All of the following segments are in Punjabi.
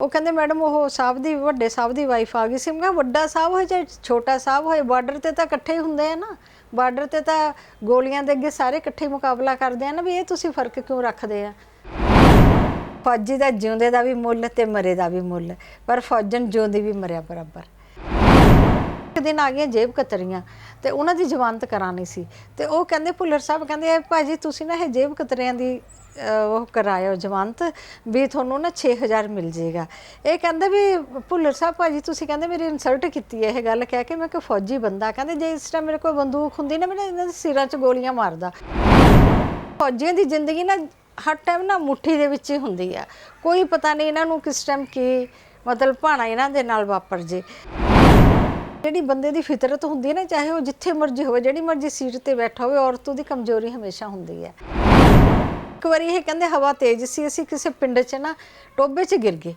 ਉਹ ਕਹਿੰਦੇ, ਮੈਡਮ, ਉਹ ਸਾਹਿਬ ਦੀ, ਵੱਡੇ ਸਾਹਿਬ ਦੀ ਵਾਈਫ ਆ ਗਈ ਸੀ। ਮੈਂ ਕਿਹਾ, ਵੱਡਾ ਸਾਹਿਬ ਹੋਏ ਚਾਹੇ ਛੋਟਾ ਸਾਹਿਬ ਹੋਏ? ਬਾਰਡਰ ਤੇ ਤਾਂ ਇਕੱਠੇ ਹੀ ਹੁੰਦੇ ਆ ਨਾ। ਬਾਰਡਰ ਤੇ ਤਾਂ ਗੋਲੀਆਂ ਦੇ ਅੱਗੇ ਸਾਰੇ ਇਕੱਠੇ ਮੁਕਾਬਲਾ ਕਰਦੇ ਆ ਨਾ ਵੀ ਇਹ ਤੁਸੀਂ ਫ਼ਰਕ ਕਿਉਂ ਰੱਖਦੇ ਆ? ਫੌਜੀ ਦਾ ਜਿਉਂਦੇ ਦਾ ਵੀ ਮੁੱਲ ਤੇ ਮਰੇ ਦਾ ਵੀ ਮੁੱਲ, ਪਰ ਫੌਜਨ ਜਿਉਂਦੀ ਵੀ ਮਰਿਆ ਬਰਾਬਰ। ਇੱਕ ਦਿਨ ਆ ਗਈਆਂ ਜੇਬ ਕਤਰੀਆਂ ਤੇ ਉਹਨਾਂ ਦੀ ਜ਼ਮਾਨਤ ਕਰਾਣੀ ਸੀ। ਤੇ ਉਹ ਕਹਿੰਦੇ, ਭੁੱਲਰ ਸਾਹਿਬ ਕਹਿੰਦੇ ਭਾਜੀ ਤੁਸੀਂ ਨਾ ਇਹ ਜੇਬ ਕਤਰੀਆਂ ਦੀ ਉਹ ਕਰਾਇਓ ਜ਼ਮਾਨਤ ਵੀ ਤੁਹਾਨੂੰ ਨਾ 6000 ਮਿਲ ਜਾਏਗਾ। ਇਹ ਕਹਿੰਦੇ ਵੀ ਭੁੱਲਰ ਸਾਹਿਬ ਭਾਜੀ, ਤੁਸੀਂ ਕਹਿੰਦੇ ਮੇਰੀ ਇਨਸਲਟ ਕੀਤੀ ਹੈ ਇਹ ਗੱਲ, ਕਹਿ ਕੇ ਮੈਂ ਕਿ ਫੌਜੀ ਬੰਦਾ, ਕਹਿੰਦੇ ਜੇ ਇਸ ਟਾਈਮ ਮੇਰੇ ਕੋਲ ਬੰਦੂਕ ਹੁੰਦੀ ਨਾ, ਮੈਂ ਇਹਨਾਂ ਦੇ ਸਿਰਾਂ 'ਚ ਗੋਲੀਆਂ ਮਾਰਦਾ। ਫੌਜੀਆਂ ਦੀ ਜ਼ਿੰਦਗੀ ਨਾ ਹਰ ਟਾਈਮ ਨਾ ਮੁੱਠੀ ਦੇ ਵਿੱਚ ਹੀ ਹੁੰਦੀ ਆ। ਕੋਈ ਪਤਾ ਨਹੀਂ ਇਹਨਾਂ ਨੂੰ ਕਿਸ ਟਾਈਮ ਕੀ ਮਤਲਬ ਭਾਣਾ ਇਹਨਾਂ ਦੇ ਨਾਲ ਵਾਪਰ ਜੇ। ਜਿਹੜੀ ਬੰਦੇ ਦੀ ਫਿਤਰਤ ਹੁੰਦੀ ਹੈ ਨਾ, ਚਾਹੇ ਉਹ ਜਿੱਥੇ ਮਰਜ਼ੀ ਹੋਵੇ, ਜਿਹੜੀ ਮਰਜ਼ੀ ਸੀਟ ਤੇ ਬੈਠਾ ਹੋਵੇ, ਔਰਤ ਉਹਦੀ ਕਮਜ਼ੋਰੀ ਹਮੇਸ਼ਾ ਹੁੰਦੀ ਹੈ। ਇੱਕ ਵਾਰੀ ਇਹ ਕਹਿੰਦੇ ਹਵਾ ਤੇਜ਼ ਸੀ, ਅਸੀਂ ਕਿਸੇ ਪਿੰਡ 'ਚ ਨਾ ਟੋਬੇ 'ਚ ਗਿਰ ਗਏ।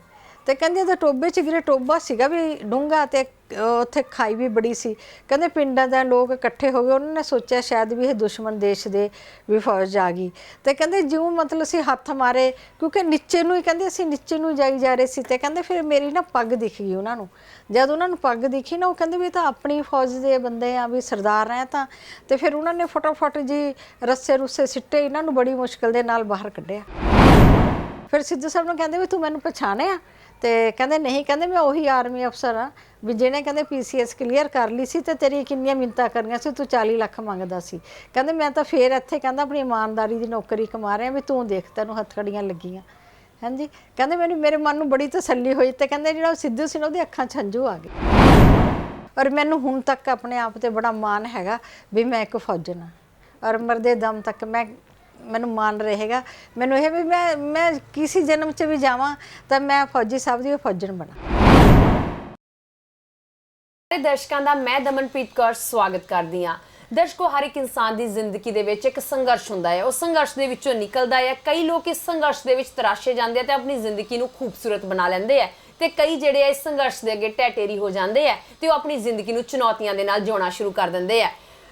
ਤੇ ਕਹਿੰਦੇ ਉਹ ਟੋਬੇ 'ਚ ਗਿਰੇ ਟੋਬਾ ਸੀਗਾ ਵੀ ਡੂੰਘਾ ਤੇ ਉੱਥੇ ਖਾਈ ਵੀ ਬੜੀ ਸੀ। ਕਹਿੰਦੇ ਪਿੰਡਾਂ ਦੇ ਲੋਕ ਇਕੱਠੇ ਹੋ ਗਏ, ਉਹਨਾਂ ਨੇ ਸੋਚਿਆ ਸ਼ਾਇਦ ਵੀ ਇਹ ਦੁਸ਼ਮਣ ਦੇਸ਼ ਦੇ ਵੀ ਫੌਜ ਆ ਗਈ। ਤੇ ਕਹਿੰਦੇ ਜਿਉਂ ਮਤਲਬ ਅਸੀਂ ਹੱਥ ਮਾਰੇ, ਕਿਉਂਕਿ ਨੀਚੇ ਨੂੰ ਹੀ ਕਹਿੰਦੇ ਅਸੀਂ ਨੀਚੇ ਨੂੰ ਜਾਈ ਜਾ ਰਹੇ ਸੀ ਤੇ ਕਹਿੰਦੇ ਫਿਰ ਮੇਰੀ ਨਾ ਪੱਗ ਦਿਖ ਗਈ ਉਹਨਾਂ ਨੂੰ। ਜਦ ਉਹਨਾਂ ਨੂੰ ਪੱਗ ਦਿਖੀ ਨਾ, ਉਹ ਕਹਿੰਦੇ ਵੀ ਤਾਂ ਆਪਣੀ ਫੌਜ ਦੇ ਬੰਦੇ ਆ, ਵੀ ਸਰਦਾਰ ਆ ਤਾਂ। ਤੇ ਫਿਰ ਉਹਨਾਂ ਨੇ ਫਟਾਫਟ ਜੀ ਰੱਸੇ ਰੁੱਸੇ ਸਿੱਟੇ, ਇਹਨਾਂ ਨੂੰ ਬੜੀ ਮੁਸ਼ਕਲ ਦੇ ਨਾਲ ਬਾਹਰ ਕੱਢਿਆ। ਫਿਰ ਸਿੱਧੂ ਸਾਹਿਬ ਨੂੰ ਕਹਿੰਦੇ ਵੀ ਤੂੰ ਮੈਨੂੰ ਪਛਾਣਿਆ? ਤੇ ਕਹਿੰਦੇ ਨਹੀਂ, ਕਹਿੰਦੇ ਮੈਂ ਉਹੀ ਆਰਮੀ ਅਫਸਰ ਆ ਵੀ ਜਿਹਨੇ ਕਹਿੰਦੇ ਪੀਸੀਐਸ ਕਲੀਅਰ ਕਰ ਲਈ ਸੀ ਤੇ ਤੇਰੀ ਕਿੰਨੀਆਂ ਮਿੰਤਾ ਕਰਨੀਆਂ ਸੀ, ਤੂੰ 40 ਲੱਖ ਮੰਗਦਾ ਸੀ। ਕਹਿੰਦੇ ਮੈਂ ਤਾਂ ਫੇਰ ਇੱਥੇ ਕਹਿੰਦਾ ਆਪਣੀ ਇਮਾਨਦਾਰੀ ਦੀ ਨੌਕਰੀ ਕਮਾ ਰਿਹਾ ਵੀ ਤੂੰ ਦੇਖ, ਤੈਨੂੰ ਹੱਥਕੜੀਆਂ ਲੱਗੀਆਂ। ਹਾਂਜੀ? ਕਹਿੰਦੇ ਮੈਨੂੰ, ਮੇਰੇ ਮਨ ਨੂੰ ਬੜੀ ਤਸੱਲੀ ਹੋਈ ਤੇ ਕਹਿੰਦੇ ਜਿਹੜਾ ਉਹ ਸਿੱਧੂ ਸੀ ਨਾ, ਉਹਦੀ ਅੱਖਾਂ 'ਚ ਹੰਝੂ ਆ ਗਏ ਔਰ ਮੈਨੂੰ ਹੁਣ ਤੱਕ ਆਪਣੇ ਆਪ ਤੇ ਬੜਾ ਮਾਣ ਹੈਗਾ ਵੀ ਮੈਂ ਇੱਕ ਫੌਜਣ ਹਾਂ ਔਰ ਮਰਦੇ ਦਮ ਤੱਕ ਮੈਂ ਮੈਨੂੰ ਮਾਣ ਰਹੇਗਾ। ਮੈਨੂੰ ਇਹ ਵੀ ਮੈਂ ਮੈਂ ਕਿਸੇ ਜਨਮ 'ਚ ਵੀ ਜਾਵਾਂ ਤਾਂ ਮੈਂ ਫੌਜੀ ਸਾਹਿਬ ਦੀ ਫੌਜਣ ਬਣਾ। ਸਾਰੇ ਦਰਸ਼ਕਾਂ ਦਾ ਮੈਂ ਦਮਨਪ੍ਰੀਤ ਕੌਰ ਸਵਾਗਤ ਕਰਦੀ ਹਾਂ। ਦਰਸ਼ਕੋ, ਹਰ ਇੱਕ ਇਨਸਾਨ ਦੀ ਜ਼ਿੰਦਗੀ ਦੇ ਵਿੱਚ ਇੱਕ ਸੰਘਰਸ਼ ਹੁੰਦਾ ਹੈ। ਉਹ ਸੰਘਰਸ਼ ਦੇ ਵਿੱਚੋਂ ਨਿਕਲਦਾ ਹੈ। ਕਈ ਲੋਕ ਇਸ ਸੰਘਰਸ਼ ਦੇ ਵਿੱਚ ਤਰਾਸ਼ੇ ਜਾਂਦੇ ਆ ਤੇ ਆਪਣੀ ਜ਼ਿੰਦਗੀ ਨੂੰ ਖੂਬਸੂਰਤ ਬਣਾ ਲੈਂਦੇ ਆ ਤੇ ਕਈ ਜਿਹੜੇ ਆ ਇਸ ਸੰਘਰਸ਼ ਦੇ ਅੱਗੇ ਟੈਟੇਰੀ ਹੋ ਜਾਂਦੇ ਆ ਤੇ ਉਹ ਆਪਣੀ ਜ਼ਿੰਦਗੀ ਨੂੰ ਚੁਣੌਤੀਆਂ ਦੇ ਨਾਲ ਜਿਉਣਾ ਸ਼ੁਰੂ ਕਰ ਦਿੰਦੇ ਆ।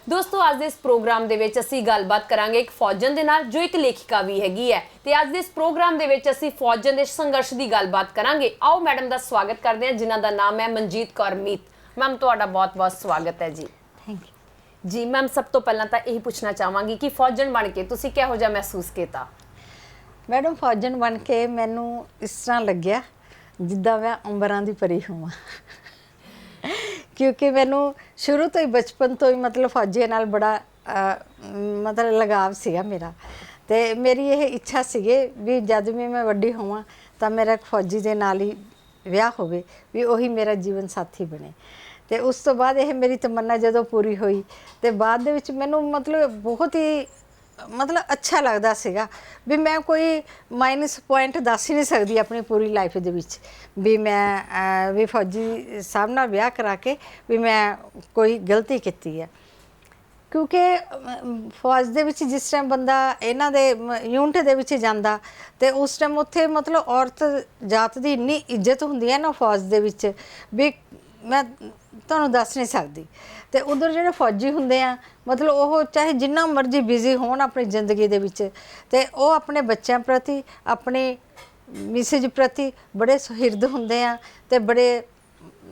ਦੋਸਤੋ ਅੱਜ ਦੇ ਇਸ ਪ੍ਰੋਗਰਾਮ ਦੇ ਵਿੱਚ ਅਸੀਂ ਗੱਲਬਾਤ ਕਰਾਂਗੇ ਇੱਕ ਫੌਜਨ ਦੇ ਨਾਲ ਜੋ ਇੱਕ ਲੇਖਿਕਾ ਵੀ ਹੈਗੀ ਹੈ। ਤੇ ਅੱਜ ਦੇ ਇਸ ਪ੍ਰੋਗਰਾਮ ਦੇ ਵਿੱਚ ਅਸੀਂ ਫੌਜਨ ਦੇ ਸੰਘਰਸ਼ ਦੀ ਗੱਲਬਾਤ ਕਰਾਂਗੇ। ਆਓ ਮੈਡਮ ਦਾ ਸਵਾਗਤ ਕਰਦੇ ਹਾਂ ਜਿਨ੍ਹਾਂ ਦਾ ਨਾਮ ਹੈ ਮਨਜੀਤ ਕੌਰ ਮੀਤ। ਮੈਮ ਤੁਹਾਡਾ ਬਹੁਤ-ਬਹੁਤ ਸਵਾਗਤ ਹੈ ਜੀ। ਥੈਂਕ ਯੂ ਜੀ ਮੈਮ ਸਭ ਤੋਂ ਪਹਿਲਾਂ ਤਾਂ ਇਹੀ ਪੁੱਛਣਾ ਚਾਹਾਂਗੀ ਕਿ ਫੌਜਨ ਬਣ ਕੇ ਤੁਸੀਂ ਕਿਹੋ ਜਿਹਾ ਮਹਿਸੂਸ ਕੀਤਾ? ਮੈਡਮ ਫੌਜਣ ਬਣ ਕੇ ਮੈਨੂੰ ਇਸ ਤਰ੍ਹਾਂ ਲੱਗਿਆ ਜਿੱਦਾਂ ਮੈਂ ਅੰਬਰਾਂ ਦੀ ਪਰੀ ਹੋਵਾਂ। ਕਿਉਂਕਿ ਮੈਨੂੰ ਸ਼ੁਰੂ ਤੋਂ ਹੀ ਬਚਪਨ ਤੋਂ ਹੀ ਮਤਲਬ ਫੌਜੀਆਂ ਨਾਲ ਬੜਾ ਮਤਲਬ ਲਗਾਵ ਸੀਗਾ ਮੇਰਾ। ਤੇ ਮੇਰੀ ਇਹ ਇੱਛਾ ਸੀਗੇ ਵੀ ਜਦ ਵੀ ਮੈਂ ਵੱਡੀ ਹੋਵਾਂ ਤਾਂ ਮੇਰਾ ਇੱਕ ਫੌਜੀ ਦੇ ਨਾਲ ਹੀ ਵਿਆਹ ਹੋਵੇ, ਵੀ ਉਹੀ ਮੇਰਾ ਜੀਵਨ ਸਾਥੀ ਬਣੇ। ਤੇ ਉਸ ਤੋਂ ਬਾਅਦ ਇਹ ਮੇਰੀ ਤਮੰਨਾ ਜਦੋਂ ਪੂਰੀ ਹੋਈ ਤੇ ਬਾਅਦ ਦੇ ਵਿੱਚ ਮੈਨੂੰ ਮਤਲਬ ਬਹੁਤ ਹੀ ਮਤਲਬ ਅੱਛਾ ਲੱਗਦਾ ਸੀਗਾ ਵੀ ਮੈਂ ਕੋਈ ਮਾਈਨਸ ਪੁਆਇੰਟ ਦੱਸ ਹੀ ਨਹੀਂ ਸਕਦੀ ਆਪਣੀ ਪੂਰੀ ਲਾਈਫ ਦੇ ਵਿੱਚ। ਵੀ ਮੈਂ ਅਹ, ਵੀ ਫੌਜੀ ਸਾਹਿਬ ਨਾਲ ਵਿਆਹ ਕਰਾ ਕੇ ਵੀ ਮੈਂ ਕੋਈ ਗਲਤੀ ਕੀਤੀ ਹੈ ਕਿਉਂਕਿ ਅਮ, ਫੌਜ ਦੇ ਵਿੱਚ ਜਿਸ ਟਾਈਮ ਬੰਦਾ ਇਹਨਾਂ ਦੇ ਯੂਨਿਟ ਦੇ ਵਿੱਚ ਜਾਂਦਾ ਤੇ ਉਸ ਟਾਈਮ ਉੱਥੇ ਮਤਲਬ ਔਰਤ ਜਾਤ ਦੀ ਇੰਨੀ ਇੱਜ਼ਤ ਹੁੰਦੀ ਹੈ ਨਾ ਫੌਜ ਦੇ ਵਿੱਚ ਵੀ ਮੈਂ ਤੁਹਾਨੂੰ ਦੱਸ ਨਹੀਂ ਸਕਦੀ। ਤੇ ਉਧਰ ਜਿਹੜੇ ਫੌਜੀ ਹੁੰਦੇ ਆ ਮਤਲਬ ਉਹ ਚਾਹੇ ਜਿੰਨਾ ਮਰਜ਼ੀ ਬਿਜ਼ੀ ਹੋਣ ਆਪਣੀ ਜ਼ਿੰਦਗੀ ਦੇ ਵਿੱਚ ਤੇ ਉਹ ਆਪਣੇ ਬੱਚਿਆਂ ਪ੍ਰਤੀ ਆਪਣੇ ਮਿਸਜ ਪ੍ਰਤੀ ਬੜੇ ਸੁਹਿਰਦ ਹੁੰਦੇ ਆ ਤੇ ਬੜੇ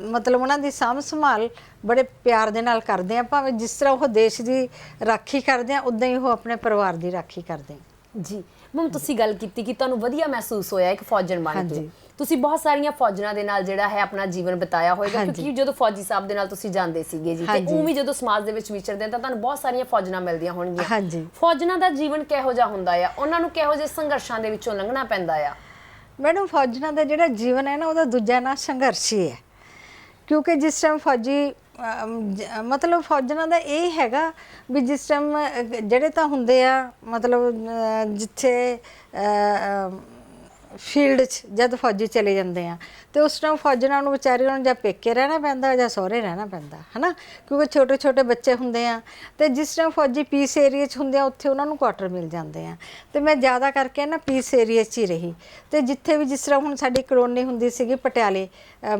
ਮਤਲਬ ਉਹਨਾਂ ਦੀ ਸਾਂਭ ਸੰਭਾਲ ਬੜੇ ਪਿਆਰ ਦੇ ਨਾਲ ਕਰਦੇ ਆ ਭਾਵੇਂ ਜਿਸ ਤਰ੍ਹਾਂ ਉਹ ਦੇਸ਼ ਦੀ ਰਾਖੀ ਕਰਦੇ ਆ ਉਦਾਂ ਹੀ ਉਹ ਆਪਣੇ ਪਰਿਵਾਰ ਦੀ ਰਾਖੀ ਕਰਦੇ ਆ। ਜੀ। ਮੈਮ ਤੁਸੀਂ ਗੱਲ ਕੀਤੀ ਕਿ ਤੁਹਾਨੂੰ ਵਧੀਆ ਮਹਿਸੂਸ ਹੋਇਆ ਇੱਕ ਫੌਜਨ ਬਣ ਕੇ। ਤੁਸੀਂ ਬਹੁਤ ਸਾਰੀਆਂ ਫੌਜਣਾਂ ਦੇ ਨਾਲ ਜਿਹੜਾ ਹੈ ਆਪਣਾ ਜੀਵਨ ਬਿਤਾਇਆ ਹੋਵੇਗਾ ਹਾਂਜੀ। ਕਿਉਂਕਿ ਜਦੋਂ ਫੌਜੀ ਸਾਹਿਬ ਦੇ ਨਾਲ ਤੁਸੀਂ ਜਾਂਦੇ ਸੀਗੇ ਜੀ ਤੇ। ਉਹ ਵੀ ਜਦੋਂ ਸਮਾਜ ਦੇ ਵਿੱਚ ਵਿਚਰਦੇ ਆ ਤਾਂ ਤੁਹਾਨੂੰ ਬਹੁਤ ਸਾਰੀਆਂ ਫੌਜਣਾਂ ਮਿਲਦੀਆਂ ਹੋਣਗੀਆਂ ਹਾਂਜੀ। ਫੌਜਣਾਂ ਦਾ ਜੀਵਨ ਕਿਹੋ ਜਿਹਾ ਹੁੰਦਾ ਆ ਉਹਨਾਂ ਨੂੰ ਕਿਹੋ ਜਿਹੇ ਸੰਘਰਸ਼ਾਂ ਦੇ ਵਿੱਚੋਂ ਲੰਘਣਾ ਪੈਂਦਾ ਆ ਮੈਡਮ ਫੌਜੀਆਂ ਦਾ ਜਿਹੜਾ ਜੀਵਨ ਹੈ ਨਾ ਉਹਦਾ ਦੂਜਾ ਨਾਂ ਸੰਘਰਸ਼ ਹੀ ਹੈ ਕਿਉਂਕਿ ਜਿਸ ਟਾਈਮ ਫੌਜੀ ਮਤਲਬ ਫੌਜੀਆਂ ਦਾ ਇਹ ਹੈਗਾ ਵੀ ਜਿਸ ਟਾਈਮ ਜਿਹੜੇ ਤਾਂ ਹੁੰਦੇ ਆ ਮਤਲਬ ਜਿੱਥੇ ਫੀਲਡ 'ਚ ਜਦ ਫੌਜੀ ਚਲੇ ਜਾਂਦੇ ਆ, ਤੇ ਉਸ ਟਾਈਮ ਫੌਜੀਆਂ ਨੂੰ ਵਿਚਾਰਿਆਂ ਨੂੰ ਜਾਂ ਪੇਕੇ ਰਹਿਣਾ ਪੈਂਦਾ ਜਾਂ ਸਹੁਰੇ ਰਹਿਣਾ ਪੈਂਦਾ, ਹਨਾ? ਕਿਉਂਕਿ ਛੋਟੇ ਛੋਟੇ ਬੱਚੇ ਹੁੰਦੇ ਆ, ਤੇ ਜਿਸ ਟਾਈਮ ਫੌਜੀ ਪੀਸ ਏਰੀਆ 'ਚ ਹੁੰਦੇ ਆ, ਉੱਥੇ ਉਹਨਾਂ ਨੂੰ ਕੁਆਟਰ ਮਿਲ ਜਾਂਦੇ ਆ। ਤੇ ਮੈਂ ਜ਼ਿਆਦਾ ਕਰਕੇ ਨਾ ਪੀਸ ਏਰੀਆ 'ਚ ਹੀ ਰਹੀ। ਤੇ ਜਿੱਥੇ ਵੀ ਜਿਸ ਤਰ੍ਹਾਂ ਹੁਣ ਸਾਡੀ ਕਲੋਨੀ ਹੁੰਦੀ ਸੀਗੀ ਪਟਿਆਲੇ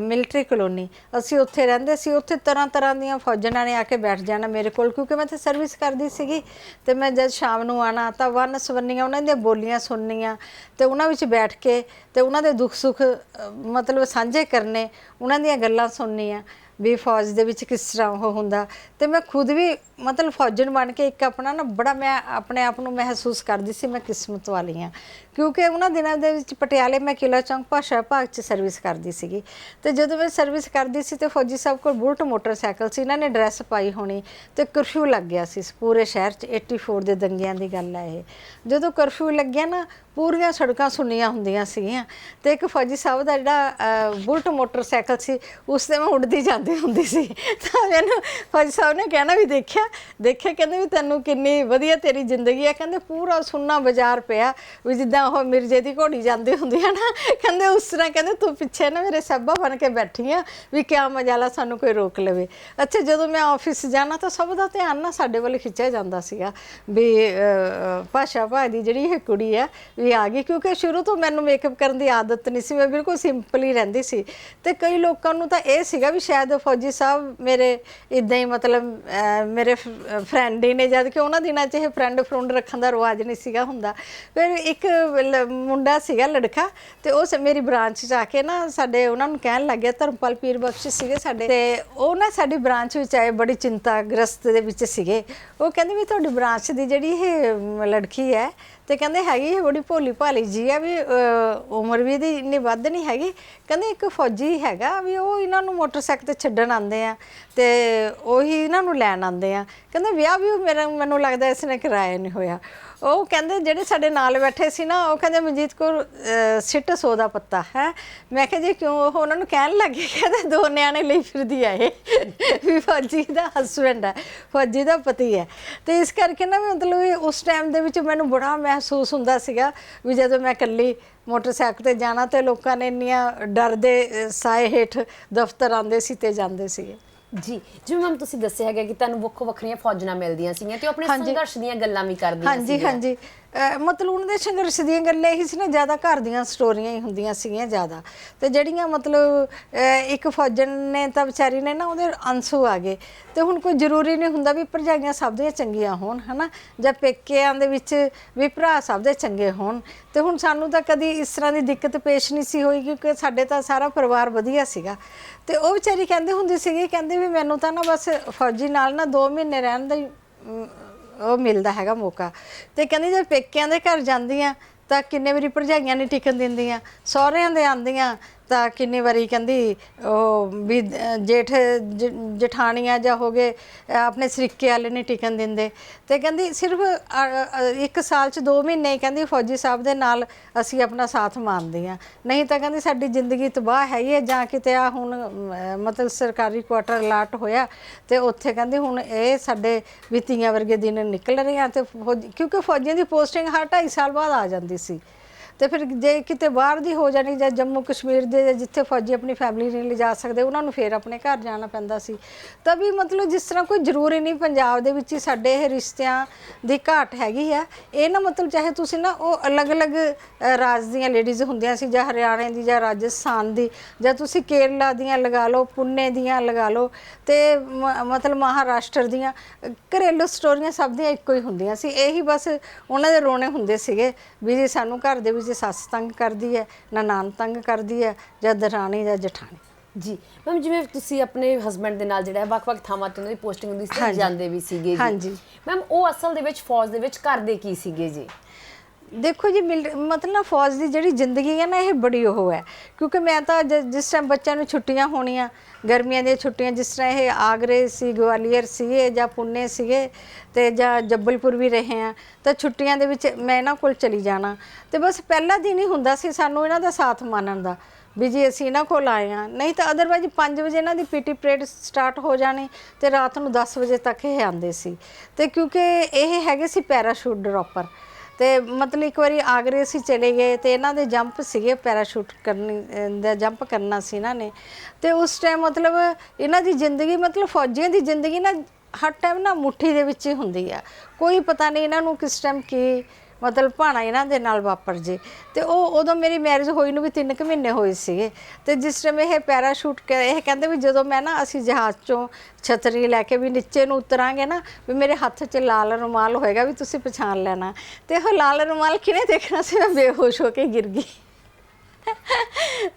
ਮਿਲਟਰੀ ਕਲੋਨੀ ਅਸੀਂ ਉੱਥੇ ਰਹਿੰਦੇ ਸੀ, ਉੱਥੇ ਤਰ੍ਹਾਂ ਤਰ੍ਹਾਂ ਦੀਆਂ ਫੌਜਣਾਂ ਨੇ ਆ ਕੇ ਬੈਠ ਜਾਣਾ ਮੇਰੇ ਕੋਲ, ਕਿਉਂਕਿ ਮੈਂ ਤੇ ਸਰਵਿਸ ਕਰਦੀ ਸੀਗੀ। ਤੇ ਮੈਂ ਜਦ ਸ਼ਾਮ ਨੂੰ ਆਣਾ ਤਾਂ ਵਨ ਸਵੰਨੀਆਂ ਉਹਨਾਂ ਦੀਆਂ ਬੋਲੀਆਂ ਸੁਣਨੀਆਂ, ਤੇ ਉਹਨਾਂ ਵਿੱਚ ਬੈਠ ਕੇ ਤੇ ਉਹਨਾਂ ਦੇ ਦੁੱਖ ਸੁੱਖ ਅ, ਮਤਲਬ ਸਾਂਝੇ ਕਰਨੇ ਉਹਨਾਂ ਦੀਆਂ ਗੱਲਾਂ ਸੁਣਨੀਆਂ। ਵੀ ਫੌਜ ਦੇ ਵਿੱਚ ਕਿਸ ਤਰ੍ਹਾਂ ਉਹ ਹੁੰਦਾ। ਤੇ ਮੈਂ ਖੁਦ ਵੀ ਮਤਲਬ ਫੌਜਣ ਬਣ ਕੇ ਇੱਕ ਆਪਣਾ ਨਾ ਬੜਾ ਮੈਂ ਆਪਣੇ ਆਪ ਨੂੰ ਮਹਿਸੂਸ ਕਰਦੀ ਸੀ ਮੈਂ ਕਿਸਮਤ ਵਾਲੀ ਹਾਂ। ਕਿਉਂਕਿ ਉਹਨਾਂ ਦਿਨਾਂ ਦੇ ਵਿੱਚ ਪਟਿਆਲੇ ਮੈਂ ਕਿਲਾ ਚੌਂਕ ਭਾਸ਼ਾ ਵਿਭਾਗ 'ਚ ਸਰਵਿਸ ਕਰਦੀ ਸੀਗੀ। ਤੇ ਜਦੋਂ ਮੈਂ ਸਰਵਿਸ ਕਰਦੀ ਸੀ ਤੇ ਫੌਜੀ ਸਾਹਿਬ ਕੋਲ ਬੁਲਟ ਮੋਟਰਸਾਈਕਲ ਸੀ, ਇਹਨਾਂ ਨੇ ਡਰੈਸ ਪਾਈ ਹੋਣੀ ਤੇ ਕਰਫਿਊ ਲੱਗ ਗਿਆ ਸੀ ਪੂਰੇ ਸ਼ਹਿਰ 'ਚ 84 ਦੇ ਦੰਗਿਆਂ ਦੀ ਗੱਲ ਹੈ ਇਹ। ਜਦੋਂ ਕਰਫਿਊ ਲੱਗਿਆ ਨਾ, ਪੂਰੀਆਂ ਸੜਕਾਂ ਸੁੰਨੀਆਂ ਹੁੰਦੀਆਂ ਸੀਗੀਆਂ ਤੇ ਇੱਕ ਫੌਜੀ ਸਾਹਿਬ ਦਾ ਜਿਹੜਾ ਬੁਲਟ ਮੋਟਰਸਾਈਕਲ ਸੀ, ਉਸ ਤੇ ਮੈਂ ਉੱਡਦੀ ਜਾਂਦੀ ਹੁੰਦੀ ਸੀ। ਤਾਂ ਮੈਨੂੰ ਫੌਜੀ ਸਾਹਿਬ ਨੇ ਕਹਿਣਾ ਵੀ ਦੇਖਿਆ ਦੇਖਿਆ ਕਹਿੰਦੇ ਵੀ ਤੈਨੂੰ ਕਿੰਨੀ ਵਧੀਆ ਤੇਰੀ ਜ਼ਿੰਦਗੀ ਹੈ ਕਹਿੰਦੇ ਪੂਰਾ ਸੁੰਨਾ ਬਾਜ਼ਾਰ ਪਿਆ। ਵੀ ਜਿੱਦਾਂ ਉਹ ਮਿਰਜੇ ਦੀ ਘੋੜੀ ਜਾਂਦੀ ਹੁੰਦੀ ਹੈ ਨਾ, ਕਹਿੰਦੇ ਉਸ ਤਰ੍ਹਾਂ ਕਹਿੰਦੇ ਤੂੰ ਪਿੱਛੇ ਨਾ ਮੇਰੇ ਸੱਬਾ ਬਣ ਕੇ ਬੈਠੀ ਆ ਵੀ ਕਿਆ ਮਜਾਲਾ ਸਾਨੂੰ ਕੋਈ ਰੋਕ ਲਵੇ। ਅੱਛਾ, ਜਦੋਂ ਮੈਂ ਆਫਿਸ ਜਾਣਾ ਤਾਂ ਸਭ ਦਾ ਧਿਆਨ ਨਾ ਸਾਡੇ ਵੱਲ ਖਿੱਚਿਆ ਜਾਂਦਾ ਸੀਗਾ। ਵੀ ਭਾਸ਼ਾ ਭਾਅ ਦੀ ਜਿਹੜੀ ਇਹ ਕੁੜੀ ਆ, ਵੀ ਆ ਗਈ। ਕਿਉਂਕਿ ਸ਼ੁਰੂ ਤੋਂ ਮੈਨੂੰ ਮੇਕਅਪ ਕਰਨ ਦੀ ਆਦਤ ਨਹੀਂ ਸੀ। ਮੈਂ ਬਿਲਕੁਲ ਸਿੰਪਲ ਹੀ ਰਹਿੰਦੀ ਸੀ। ਤੇ ਕਈ ਲੋਕਾਂ ਨੂੰ ਤਾਂ ਇਹ ਸੀਗਾ ਵੀ ਸ਼ਾਇਦ ਫੌਜੀ ਸਾਹਿਬ ਮੇਰੇ ਇਦਾਂ ਹੀ ਮਤਲਬ ਮੇਰੇ ਫਰੈਂਡ ਹੀ ਨੇ, ਜਦ ਕਿ ਉਹਨਾਂ ਦਿਨਾਂ 'ਚ ਇਹ ਫਰੈਂਡ ਫਰੁੰਡ ਰੱਖਣ ਦਾ ਰਿਵਾਜ ਨਹੀਂ ਸੀਗਾ ਹੁੰਦਾ। ਫਿਰ ਇੱਕ ਮੁੰਡਾ ਸੀਗਾ, ਲੜਕਾ, ਤੇ ਉਹ ਸ- ਮੇਰੀ ਬ੍ਰਾਂਚ 'ਚ ਆ ਕੇ ਨਾ ਸਾਡੇ ਉਹਨਾਂ ਨੂੰ ਕਹਿਣ ਲੱਗ ਗਿਆ ਧਰਮਪਾਲ ਪੀਰ ਬਖਸ਼ ਸੀਗੇ ਸਾਡੇ। ਤੇ ਉਹ ਨਾ ਸਾਡੀ ਬ੍ਰਾਂਚ ਵਿੱਚ ਆਏ, ਬੜੀ ਚਿੰਤਾਗ੍ਰਸਤ ਦੇ ਵਿੱਚ ਸੀਗੇ। ਉਹ ਕਹਿੰਦੇ ਵੀ ਤੁਹਾਡੀ ਬ੍ਰਾਂਚ ਦੀ ਜਿਹੜੀ ਇਹ ਲੜਕੀ ਹੈ ਤੇ ਕਹਿੰਦੇ ਹੈਗੀ ਇਹ ਬੜੀ ਭੋਲੀ ਭਾਲੀ ਜੀ ਆ ਵੀ ਅਹ, ਉਮਰ ਵੀ ਇਹਦੀ ਇੰਨੀ ਵੱਧ ਨਹੀਂ ਹੈਗੀ। ਕਹਿੰਦੇ ਇੱਕ ਫੌਜੀ ਹੈਗਾ ਵੀ ਉਹ ਇਹਨਾਂ ਨੂੰ ਮੋਟਰਸਾਈਕਲ ਤੇ ਛੱਡਣ ਆਉਂਦੇ ਆ ਤੇ ਉਹੀ ਇਹਨਾਂ ਨੂੰ ਲੈਣ ਆਉਂਦੇ ਆ। ਕਹਿੰਦੇ ਵਿਆਹ ਵੀ ਮੇਰਾ ਮੈਨੂੰ ਲੱਗਦਾ ਇਸ ਨੇ ਕਰਾਇਆ ਨਹੀਂ ਹੋਇਆ। ਉਹ ਕਹਿੰਦੇ ਜਿਹੜੇ ਸਾਡੇ ਨਾਲ ਬੈਠੇ ਸੀ ਨਾ, ਉਹ ਕਹਿੰਦੇ ਮਨਜੀਤ ਕੌਰ ਸਿੱਟ ਸੌ ਦਾ ਪੱਤਾ, ਹੈ। ਮੈਂ ਕਿਹਾ ਜੀ ਕਿਉਂ? ਉਹ ਉਹਨਾਂ ਨੂੰ ਕਹਿਣ ਲੱਗੇ, ਕਹਿੰਦੇ ਦੋ ਨਿਆਣੇ ਲਈ ਫਿਰਦੀ ਆ ਇਹ। ਵੀ ਫੌਜੀ ਦਾ ਹਸਬੰਡ ਹੈ ਫੌਜੀ ਦਾ ਪਤੀ ਹੈ ਤੇ ਇਸ ਕਰਕੇ ਨਾ ਵੀ ਮਤਲਬ ਉਸ ਟਾਈਮ ਦੇ ਵਿੱਚ ਮੈਨੂੰ ਬੜਾ ਮਹਿਸੂਸ ਹੁੰਦਾ ਸੀਗਾ ਵੀ ਜਦੋਂ ਮੈਂ ਇਕੱਲੀ ਮੋਟਰਸਾਈਕਲ ਤੇ ਜਾਣਾ ਤੇ ਲੋਕਾਂ ਨੇ ਇੰਨੀਆਂ ਡਰ ਦੇ ਸਾਏ ਹੇਠ ਦਫ਼ਤਰ ਆਉਂਦੇ ਸੀ ਤੇ ਜਾਂਦੇ ਸੀਗੇ। ਜੀ ਜਿਵੇਂ ਮੈਮ ਤੁਸੀਂ ਦੱਸਿਆ ਹੈਗਾ ਕਿ ਤੁਹਾਨੂੰ ਵੱਖੋ ਵੱਖਰੀਆਂ ਫੌਜਾਂ ਮਿਲਦੀਆਂ ਸੀਗੀਆਂ ਤੇ ਉਹ ਆਪਣੇ ਹਾਂਜੀ। ਸੰਘਰਸ਼ ਦੀਆਂ ਗੱਲਾਂ ਵੀ ਕਰਦੀਆਂ ਹਾਂਜੀ ਸੀਗੀਆਂ। ਹਾਂਜੀ ਮਤਲਬ ਉਹਨਾਂ ਦੇ ਸੰਘਰਸ਼ ਦੀਆਂ ਗੱਲਾਂ ਇਹੀ ਸੀ ਨਾ, ਜ਼ਿਆਦਾ ਘਰ ਦੀਆਂ ਸਟੋਰੀਆਂ ਹੀ ਹੁੰਦੀਆਂ ਸੀਗੀਆਂ ਜ਼ਿਆਦਾ। ਤੇ ਜਿਹੜੀਆਂ ਮਤਲਬ ਇੱਕ ਫੌਜਣ ਨੇ ਤਾਂ ਵਿਚਾਰੀ ਨੇ ਨਾ, ਉਹਦੇ ਅੰਸੂ ਆ ਗਏ। ਤੇ ਹੁਣ ਕੋਈ ਜ਼ਰੂਰੀ ਨਹੀਂ ਹੁੰਦਾ ਵੀ ਭਰਜਾਈਆਂ ਸਭ ਦੀਆਂ ਚੰਗੀਆਂ ਹੋਣ, ਹਨਾ? ਜਾਂ ਪੇਕਿਆਂ ਦੇ ਵਿੱਚ ਵੀ ਭਰਾ ਸਭ ਦੇ ਚੰਗੇ ਹੋਣ। ਤੇ ਹੁਣ ਸਾਨੂੰ ਤਾਂ ਕਦੀ ਇਸ ਤਰ੍ਹਾਂ ਦੀ ਦਿੱਕਤ ਪੇਸ਼ ਨਹੀਂ ਸੀ ਹੋਈ, ਕਿਉਂਕਿ ਸਾਡੇ ਤਾਂ ਸਾਰਾ ਪਰਿਵਾਰ ਵਧੀਆ ਸੀਗਾ। ਤੇ ਉਹ ਵਿਚਾਰੀ ਕਹਿੰਦੇ ਹੁੰਦੀ ਸੀਗੀ, ਕਹਿੰਦੇ ਵੀ ਮੈਨੂੰ ਤਾਂ ਨਾ ਬਸ ਫੌਜੀ ਨਾਲ ਨਾ 2 ਮਹੀਨੇ ਰਹਿਣ ਦਾ ਹੀ ਉਹ ਮਿਲਦਾ ਹੈਗਾ ਮੌਕਾ। ਤੇ ਕਹਿੰਦੀ ਜੇ ਪੇਕਿਆਂ ਦੇ ਘਰ ਜਾਂਦੀਆਂ ਤਾਂ ਕਿੰਨੇ ਵਾਰੀ ਭਰਜਾਈਆਂ ਨਹੀਂ ਟਿਕਣ ਦਿੰਦੀਆਂ, ਸਹੁਰਿਆਂ ਦੇ ਆਂਦੀਆਂ ਤਾਂ ਕਿੰਨੀ ਵਾਰੀ ਕਹਿੰਦੀ ਉਹ ਵੀ ਜੇਠ ਜ- ਜਠਾਣੀਆਂ ਜਾਂ ਹੋ ਗਏ ਆਪਣੇ ਸਰੀਕੇ ਵਾਲੇ ਨਹੀਂ ਟਿਕਣ ਦਿੰਦੇ। ਤੇ ਕਹਿੰਦੀ ਸਿਰਫ ਅ- ਅ- ਇੱਕ ਸਾਲ ਚ 2 ਮਹੀਨੇ ਹੀ ਕਹਿੰਦੀ ਫੌਜੀ ਸਾਹਿਬ ਦੇ ਨਾਲ ਅਸੀਂ ਆਪਣਾ ਸਾਥ ਮਾਨਦੀਆਂ ਨਹੀਂ ਤਾਂ ਕਹਿੰਦੀ ਸਾਡੀ ਜ਼ਿੰਦਗੀ ਤਬਾਹ ਹੈ ਹੀ ਹੈ ਜਾਂ ਕਿਤੇ ਆ ਹੁਣ ਅਹ, ਮਤਲਬ ਸਰਕਾਰੀ ਕੁਆਟਰ ਅਲਾਟ ਹੋਇਆ ਤੇ ਉੱਥੇ ਕਹਿੰਦੀ ਹੁਣ ਇਹ ਸਾਡੇ ਵੀ ਤੀਆਂ ਵਰਗੇ ਦਿਨ ਨਿਕਲ ਰਹੇ ਆ ਤੇ ਫੌਜ- ਕਿਉਂਕਿ ਫੌਜੀਆਂ ਦੀ ਪੋਸਟਿੰਗ ਹਰ 2.5 ਸਾਲ ਬਾਅਦ ਆ ਜਾਂਦੀ ਸੀ। ਤੇ ਫਿਰ ਜੇ ਕਿਤੇ ਬਾਹਰ ਦੀ ਹੋ ਜਾਣੀ, ਜਾਂ ਜੰਮੂ ਕਸ਼ਮੀਰ ਦੇ ਜਾਂ ਜਿੱਥੇ ਫੌਜੀ ਆਪਣੀ ਫੈਮਿਲੀ ਨਹੀਂ ਲਿਜਾ ਸਕਦੇ, ਉਹਨਾਂ ਨੂੰ ਫਿਰ ਆਪਣੇ ਘਰ ਜਾਣਾ ਪੈਂਦਾ ਸੀ। ਤਾਂ ਵੀ ਮਤਲਬ ਜਿਸ ਤਰ੍ਹਾਂ ਕੋਈ ਜ਼ਰੂਰੀ ਨਹੀਂ, ਪੰਜਾਬ ਦੇ ਵਿੱਚ ਹੀ ਸਾਡੇ ਇਹ ਰਿਸ਼ਤਿਆਂ ਦੀ ਘਾਟ ਹੈਗੀ ਆ। ਇਹ ਨਾ ਮਤਲਬ ਚਾਹੇ ਤੁਸੀਂ ਨਾ ਉਹ ਅਲੱਗ-ਅਲੱਗ ਰਾਜ ਦੀਆਂ ਲੇਡੀਜ਼ ਹੁੰਦੀਆਂ ਸੀ, ਜਾਂ ਹਰਿਆਣੇ ਦੀ, ਜਾਂ ਰਾਜਸਥਾਨ ਦੀ, ਜਾਂ ਤੁਸੀਂ ਕੇਰਲਾ ਦੀਆਂ ਲਗਾ ਲਓ, ਪੁਣੇ ਦੀਆਂ ਲਗਾ ਲਓ, ਤੇ ਮ- ਮਤਲਬ ਮਹਾਰਾਸ਼ਟਰ ਦੀਆਂ, ਘਰੇਲੂ ਸਟੋਰੀਆਂ ਸਭ ਦੀਆਂ ਇੱਕੋ ਹੀ ਹੁੰਦੀਆਂ ਸੀ। ਇਹੀ ਬਸ ਉਹਨਾਂ ਦੇ ਰੋਣੇ ਹੁੰਦੇ ਸੀਗੇ, ਵੀ ਜੀ ਸਾਨੂੰ ਘਰ ਦੇ ਵਿੱਚ ਸੱਸ ਤੰਗ ਕਰਦੀ ਹੈ ਨਨਾਣ ਤੰਗ ਕਰਦੀ ਹੈ ਜਾਂ ਦਰਾਣੀ ਜਾਂ ਜਠਾਣੀ। ਜੀ। ਮੈਮ ਜਿਵੇਂ ਤੁਸੀਂ ਆਪਣੇ ਹਸਬੰਡ ਦੇ ਨਾਲ ਜਿਹੜਾ ਹੈ ਵੱਖ-ਵੱਖ ਥਾਵਾਂ ਤੇ ਉਹਨਾਂ ਦੀ ਪੋਸਟਿੰਗ ਹੁੰਦੀ ਸੀ ਹਾਂਜੀ। ਜਾਂਦੇ ਵੀ ਸੀਗੇ ਜੀ। ਹਾਂਜੀ। ਮੈਮ ਉਹ ਅਸਲ ਦੇ ਵਿੱਚ ਫੌਜ ਦੇ ਵਿੱਚ ਕਰਦੇ ਕੀ ਸੀਗੇ ਜੀ? ਦੇਖੋ ਜੀ ਮਿਲ- ਮਤਲਬ ਨਾ ਫੌਜ ਦੀ ਜਿਹੜੀ ਜ਼ਿੰਦਗੀ ਹੈ ਨਾ ਇਹ ਬੜੀ ਉਹ ਹੈ। ਕਿਉਂਕਿ ਮੈਂ ਤਾਂ ਜ- ਜਿਸ ਟਾਈਮ ਬੱਚਿਆਂ ਨੂੰ ਛੁੱਟੀਆਂ ਹੋਣੀਆਂ ਗਰਮੀਆਂ ਦੀਆਂ ਛੁੱਟੀਆਂ ਜਿਸ ਤਰ੍ਹਾਂ ਇਹ ਆਗਰੇ ਸੀ, ਗਵਾਲੀਅਰ ਸੀਗੇ ਜਾਂ ਪੁਣੇ ਸੀਗੇ ਤੇ ਜਾਂ ਜੱਬਲਪੁਰ ਵੀ ਰਹੇ ਆ, ਤਾਂ ਛੁੱਟੀਆਂ ਦੇ ਵਿੱਚ ਮੈਂ ਇਹਨਾਂ ਕੋਲ ਚਲੀ ਜਾਣਾ। ਤੇ ਬਸ ਪਹਿਲਾ ਦਿਨ ਹੀ ਹੁੰਦਾ ਸੀ ਸਾਨੂੰ ਇਹਨਾਂ ਦਾ ਸਾਥ ਮੰਨਣ ਦਾ, ਵੀ ਜੀ ਅਸੀਂ ਇਹਨਾਂ ਕੋਲ ਆਏ ਆ ਨਹੀਂ ਤਾਂ ਅਦਰਵਾਈਜ਼ 5 ਵਜੇ ਇਹਨਾਂ ਦੀ ਪੀਟੀ ਪਰੇਡ ਸਟਾਰਟ ਹੋ ਜਾਣੀ ਤੇ ਰਾਤ ਨੂੰ 10 ਵਜੇ ਤੱਕ ਇਹ ਆਉਂਦੇ ਸੀ। ਤੇ ਕਿਉਂਕਿ ਇਹ ਹੈਗੇ ਸੀ ਪੈਰਾਸ਼ੂਟ ਡ੍ਰੌਪਰ। ਤੇ ਮਤਲਬ ਇੱਕ ਵਾਰੀ ਆਗਰੇ ਅਸੀਂ ਚਲੇ ਗਏ ਤੇ ਇਹਨਾਂ ਦੇ ਜੰਪ ਸੀਗੇ ਪੈਰਾਸ਼ੂਟ ਕਰਨੀ, ਦਾ ਜੰਪ ਕਰਨਾ ਸੀ ਇਹਨਾਂ ਨੇ। ਤੇ ਉਸ ਟਾਈਮ ਮਤਲਬ ਇਹਨਾਂ ਦੀ ਜ਼ਿੰਦਗੀ, ਮਤਲਬ ਫੌਜੀਆਂ ਦੀ ਜ਼ਿੰਦਗੀ ਨਾ ਹਰ ਟਾਈਮ ਨਾ ਮੁੱਠੀ ਦੇ ਵਿੱਚ ਹੀ ਹੁੰਦੀ ਆ। ਕੋਈ ਪਤਾ ਨਹੀਂ ਇਹਨਾਂ ਨੂੰ ਕਿਸ ਟਾਈਮ ਕੀ ਮਤਲਬ ਭਾਣਾ ਇਹਨਾਂ ਦੇ ਨਾਲ ਵਾਪਰ ਜੇ। ਤੇ ਉਹ ਉਦੋਂ ਮੇਰੀ ਮੈਰਿਜ ਹੋਈ ਨੂੰ ਵੀ 3 ਕੁ ਮਹੀਨੇ ਹੋਏ ਸੀਗੇ। ਤੇ ਜਿਸ ਟਾਈਮ ਇਹ ਪੈਰਾਸ਼ੂਟ ਕ- ਇਹ ਕਹਿੰਦੇ ਵੀ ਜਦੋਂ ਮੈਂ ਨਾ ਅਸੀਂ ਜਹਾਜ਼ ਚੋਂ ਛਤਰੀ ਲੈ ਕੇ ਵੀ ਨੀਚੇ ਨੂੰ ਉਤਰਾਂਗੇ ਨਾ, ਵੀ ਮੇਰੇ ਹੱਥ 'ਚ ਲਾਲ ਰੁਮਾਲ ਹੋਏਗਾ ਵੀ ਤੁਸੀਂ ਪਛਾਣ ਲੈਣਾ। ਤੇ ਉਹ ਲਾਲ ਰੁਮਾਲ ਕਿਹਨੇ ਦੇਖਣਾ ਸੀ? ਮੈਂ ਬੇਹੋਸ਼ ਹੋ ਕੇ ਗਿਰ ਗਈ।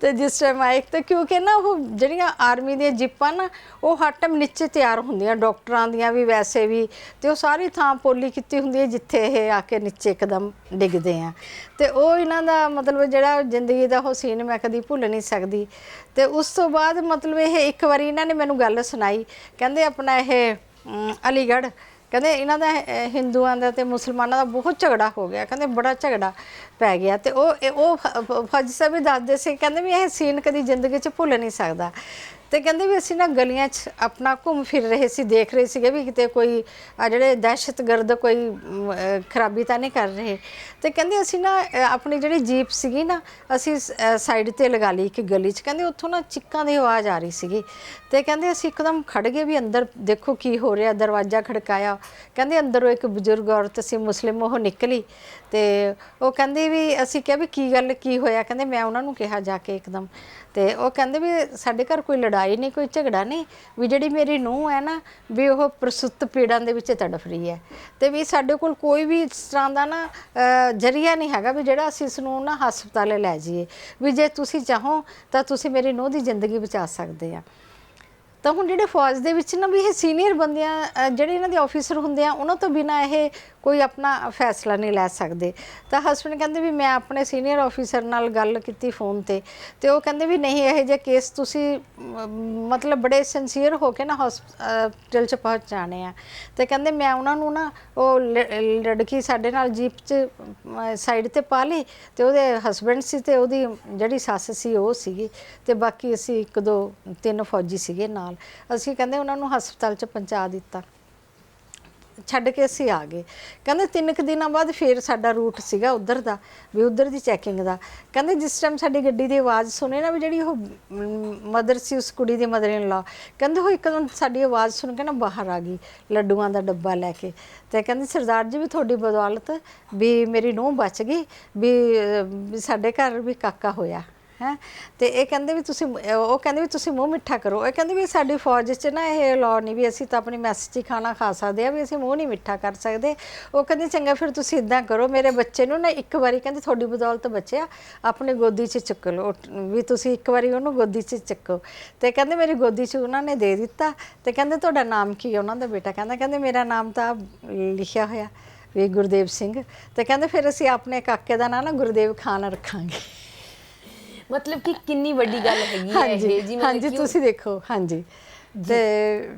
ਤੇ ਜਿਸ ਟਾਈਮ ਆਏ, ਤਾਂ ਕਿਉਂਕਿ ਨਾ ਉਹ ਜਿਹੜੀਆਂ ਆਰਮੀ ਦੀਆਂ ਜਿੱਪਾਂ ਨਾ, ਉਹ ਹਰ ਟਾਈਮ ਨੀਚੇ ਤਿਆਰ ਹੁੰਦੀਆਂ ਡਾਕਟਰਾਂ ਦੀਆਂ ਵੀ ਵੈਸੇ ਵੀ, ਤੇ ਉਹ ਸਾਰੀ ਥਾਂ ਪੋਲੀ ਕੀਤੀ ਹੁੰਦੀ ਹੈ ਜਿੱਥੇ ਇਹ ਆ ਕੇ ਨੀਚੇ ਇੱਕਦਮ ਡਿੱਗਦੇ ਆ। ਤੇ ਉਹ ਇਹਨਾਂ ਦਾ ਮਤਲਬ ਜਿਹੜਾ ਜ਼ਿੰਦਗੀ ਦਾ ਉਹ ਸੀਨ ਮੈਂ ਕਦੀ ਭੁੱਲ ਨਹੀਂ ਸਕਦੀ। ਤੇ ਉਸ ਤੋਂ ਬਾਅਦ ਮਤਲਬ ਇਹ ਇੱਕ ਵਾਰੀ ਇਹਨਾਂ ਨੇ ਮੈਨੂੰ ਗੱਲ ਸੁਣਾਈ, ਕਹਿੰਦੇ ਆਪਣਾ ਇਹ ਅਲੀਗੜ੍ਹ ਕਹਿੰਦੇ ਇਹਨਾਂ ਦਾ ਹਿੰਦੂਆਂ ਦਾ ਤੇ ਮੁਸਲਮਾਨਾਂ ਦਾ ਬਹੁਤ ਝਗੜਾ ਹੋ ਗਿਆ। ਕਹਿੰਦੇ ਬੜਾ ਝਗੜਾ ਪੈ ਗਿਆ ਤੇ ਉਹ, ਇਹ- ਉਹ ਫ- ਸਾਹਿਬ ਵੀ ਦੱਸਦੇ ਸੀ, ਕਹਿੰਦੇ ਵੀ ਇਹ ਸੀਨ ਕਦੀ ਜ਼ਿੰਦਗੀ 'ਚ ਭੁੱਲ ਨਹੀਂ ਸਕਦਾ। ਤੇ ਕਹਿੰਦੇ ਵੀ ਅਸੀਂ ਨਾ ਗਲੀਆਂ 'ਚ ਆਪਣਾ ਘੁੰਮ ਫਿਰ ਰਹੇ ਸੀ ਦੇਖ ਰਹੇ ਸੀਗੇ ਵੀ ਕਿਤੇ ਕੋਈ ਆ ਜਿਹੜੇ ਦਹਿਸ਼ਤਗਰਦ ਕੋਈ ਮ, ਅਹ, ਖਰਾਬੀ ਤਾਂ ਨਹੀਂ ਕਰ ਰਹੇ। ਤੇ ਕਹਿੰਦੇ ਅਸੀਂ ਨਾ ਅਹ, ਆਪਣੀ ਜਿਹੜੀ ਜੀਪ ਸੀਗੀ ਨਾ ਅਸੀਂ ਸਾਈਡ ਤੇ ਲਗਾ ਲਈ ਇੱਕ ਗਲੀ 'ਚ। ਕਹਿੰਦੇ ਉੱਥੋਂ ਨਾ ਚਿੱਕਾਂ ਦੀ ਆਵਾਜ਼ ਆ ਰਹੀ ਸੀਗੀ। ਤੇ ਕਹਿੰਦੇ ਅਸੀਂ ਇੱਕਦਮ ਖੜ ਗਏ ਵੀ ਅੰਦਰ ਦੇਖੋ ਕੀ ਹੋ ਰਿਹਾ ਦਰਵਾਜ਼ਾ ਖੜਕਾਇਆ। ਕਹਿੰਦੇ ਅੰਦਰੋਂ ਇੱਕ ਬਜ਼ੁਰਗ ਔਰਤ ਸੀ ਮੁਸਲਿਮ ਉਹ ਨਿਕਲੀ। ਤੇ ਉਹ ਕਹਿੰਦੀ ਵੀ ਅਸੀਂ ਕਿਹਾ ਵੀ ਕੀ ਗੱਲ, ਕੀ ਹੋਇਆ? ਕਹਿੰਦੇ ਮੈਂ ਉਹਨਾਂ ਨੂੰ ਕਿਹਾ ਜਾ ਕੇ ਇੱਕਦਮ। ਤੇ ਉਹ ਕਹਿੰਦੇ ਵੀ ਸਾਡੇ ਘਰ ਕੋਈ ਲੜਾਈ ਨਹੀਂ, ਕੋਈ ਝਗੜਾ ਨਹੀਂ, ਵੀ ਜਿਹੜੀ ਮੇਰੀ ਨੂੰਹ ਹੈ ਨਾ, ਵੀ ਉਹ ਪ੍ਰਸੁੱਤ ਪੀੜਾਂ ਦੇ ਵਿੱਚ ਤੜਫ ਰਹੀ ਹੈ। ਤੇ ਵੀ ਸਾਡੇ ਕੋਲ ਕੋਈ ਵੀ ਇਸ ਤਰ੍ਹਾਂ ਦਾ ਨਾ ਜਰੀਆ ਨਹੀਂ ਹੈਗਾ ਵੀ ਜਿਹੜਾ ਅਸੀਂ ਇਸ ਨੂੰ ਨਾ ਹਸਪਤਾਲੇ ਲੈ ਜਾਈਏ। ਵੀ ਜੇ ਤੁਸੀਂ ਚਾਹੋ ਤਾਂ ਤੁਸੀਂ ਮੇਰੀ ਨੂੰਹ ਦੀ ਜ਼ਿੰਦਗੀ ਬਚਾ ਸਕਦੇ ਆ। ਤਾਂ ਹੁਣ ਜਿਹੜੇ ਫੌਜ ਦੇ ਵਿੱਚ ਨਾ ਵੀ ਇਹ ਸੀਨੀਅਰ ਬੰਦਿਆਂ ਜਿਹੜੇ ਇਹਨਾਂ ਦੇ ਆਫੀਸਰ ਹੁੰਦੇ ਆ, ਉਹਨਾਂ ਤੋਂ ਬਿਨਾ ਇਹ ਕੋਈ ਆਪਣਾ ਫੈਸਲਾ ਨਹੀਂ ਲੈ ਸਕਦੇ। ਤਾਂ ਹਸਬੰਡ ਕਹਿੰਦੇ ਵੀ ਮੈਂ ਆਪਣੇ ਸੀਨੀਅਰ ਆਫੀਸਰ ਨਾਲ ਗੱਲ ਕੀਤੀ ਫੋਨ ਤੇ ਤੇ ਉਹ ਕਹਿੰਦੇ ਵੀ ਨਹੀਂ, ਇਹ ਜੇ ਕੇਸ ਤੁਸੀਂ ਮਤਲਬ ਬੜੇ ਸਿੰਸੀਅਰ ਹੋ ਕੇ ਨਾ ਹਸਪੀਟਲ ਚ ਪਹੁੰਚ ਜਾਣੇ ਆ। ਤੇ ਕਹਿੰਦੇ ਮੈਂ ਉਹਨਾਂ ਨੂੰ ਨਾ ਉਹ ਲ- ਲੜਕੀ ਸਾਡੇ ਨਾਲ ਜੀਪ ਚ ਸਾਈਡ ਤੇ ਪਾ ਲਈ ਤੇ ਉਹਦੇ ਹਸਬੰਡ ਸੀ ਤੇ ਉਹਦੀ ਜਿਹੜੀ ਸੱਸ ਸੀ ਉਹ ਸੀਗੀ ਤੇ ਬਾਕੀ ਅਸੀਂ ਇੱਕ ਦੋ ਤਿੰਨ ਫੌਜੀ ਸੀਗੇ ਨਾਲ। ਅਸੀਂ ਕਹਿੰਦੇ ਉਹਨਾਂ ਨੂੰ ਹਸਪਤਾਲ ਚ ਪਹੁੰਚਾ ਦਿੱਤਾ। ਛੱਡ ਕੇ ਅਸੀਂ ਆ ਗਏ। ਕਹਿੰਦੇ ਤਿੰਨ ਕੁ ਦਿਨਾਂ ਬਾਅਦ ਫੇਰ ਸਾਡਾ ਰੂਟ ਸੀਗਾ ਉਧਰ ਦਾ, ਵੀ ਉਧਰ ਦੀ ਚੈਕਿੰਗ ਦਾ। ਕਹਿੰਦੇ ਜਿਸ ਟਾਈਮ ਸਾਡੀ ਗੱਡੀ ਦੀ ਆਵਾਜ਼ ਸੁਣੇ ਨਾ ਵੀ ਜਿਹੜੀ ਉਹ ਮਦਰ ਸੀ, ਉਸ ਕੁੜੀ ਦੀ ਮਦਰ ਇਨ ਲਾ ਕਹਿੰਦੇ ਉਹ ਇੱਕਦਮ ਸਾਡੀ ਆਵਾਜ਼ ਸੁਣ ਕੇ ਨਾ ਬਾਹਰ ਆ ਗਈ, ਲੱਡੂਆਂ ਦਾ ਡੱਬਾ ਲੈ ਕੇ। ਤੇ ਕਹਿੰਦੇ ਸਰਦਾਰ ਜੀ ਵੀ ਤੁਹਾਡੀ ਬਦੌਲਤ ਵੀ ਮੇਰੀ ਨੂੰਹ ਬਚ ਗਈ, ਵੀ ਵੀ ਸਾਡੇ ਘਰ ਵੀ ਕਾਕਾ ਹੋਇਆ। ਹੈ। ਤੇ ਇਹ ਕਹਿੰਦੇ ਵੀ ਤੁਸੀਂ, ਉਹ ਕਹਿੰਦੇ ਵੀ ਤੁਸੀਂ ਮੂੰਹ ਮਿੱਠਾ ਕਰੋ। ਇਹ ਕਹਿੰਦੇ ਵੀ ਸਾਡੀ ਫੌਜ 'ਚ ਨਾ ਇਹ ਲਾਅ ਨਹੀਂ ਵੀ ਅਸੀਂ ਤਾਂ ਆਪਣੀ ਮੈਸ 'ਚ ਹੀ ਖਾਣਾ ਖਾ ਸਕਦੇ ਆ, ਵੀ ਅਸੀਂ ਮੂੰਹ ਨਹੀਂ ਮਿੱਠਾ ਕਰ ਸਕਦੇ। ਉਹ ਕਹਿੰਦੇ ਚੰਗਾ, ਫਿਰ ਤੁਸੀਂ ਇਦਾਂ ਕਰੋ, ਮੇਰੇ ਬੱਚੇ ਨੂੰ ਨਾ ਇੱਕ ਵਾਰੀ ਕਹਿੰਦੇ ਤੁਹਾਡੀ ਬਦੌਲਤ ਬੱਚਿਆ ਆਪਣੀ ਗੋਦੀ 'ਚ ਚੁੱਕ ਲਓ। ਵੀ ਤੁਸੀਂ ਇੱਕ ਵਾਰੀ ਉਹਨੂੰ ਗੋਦੀ 'ਚ ਚੱਕੋ। ਤੇ ਕਹਿੰਦੇ ਮੇਰੀ ਗੋਦੀ 'ਚ ਉਹਨਾਂ ਨੇ ਦੇ ਦਿੱਤਾ। ਤੇ ਕਹਿੰਦੇ ਤੁਹਾਡਾ ਨਾਮ ਕੀ ਹੈ ਉਹਨਾਂ ਦਾ ਬੇਟਾ? ਕਹਿੰਦਾ, ਕਹਿੰਦੇ ਮੇਰਾ ਨਾਮ ਤਾਂ ਲਿਖਿਆ ਹੋਇਆ ਵੀ ਗੁਰਦੇਵ ਸਿੰਘ। ਤੇ ਕਹਿੰਦੇ ਫਿਰ ਅਸੀਂ ਆਪਣੇ ਕਾਕੇ ਦਾ ਨਾਂ ਨਾ ਗੁਰਦੇਵ ਖਾਨ ਰੱਖਾਂਗੇ। ਮਤਲਬ ਕਿ ਕਿੰਨੀ ਵੱਡੀ ਗੱਲ ਹੈਗੀ ਹੈ ਹਾਂਜੀ ਇਹ ਜੀ ਮਤਲਬ ਹਾਂਜੀ ਕਿ ਉਹ- ਤੁਸੀਂ ਦੇਖੋ ਹਾਂਜੀ। ਤੇ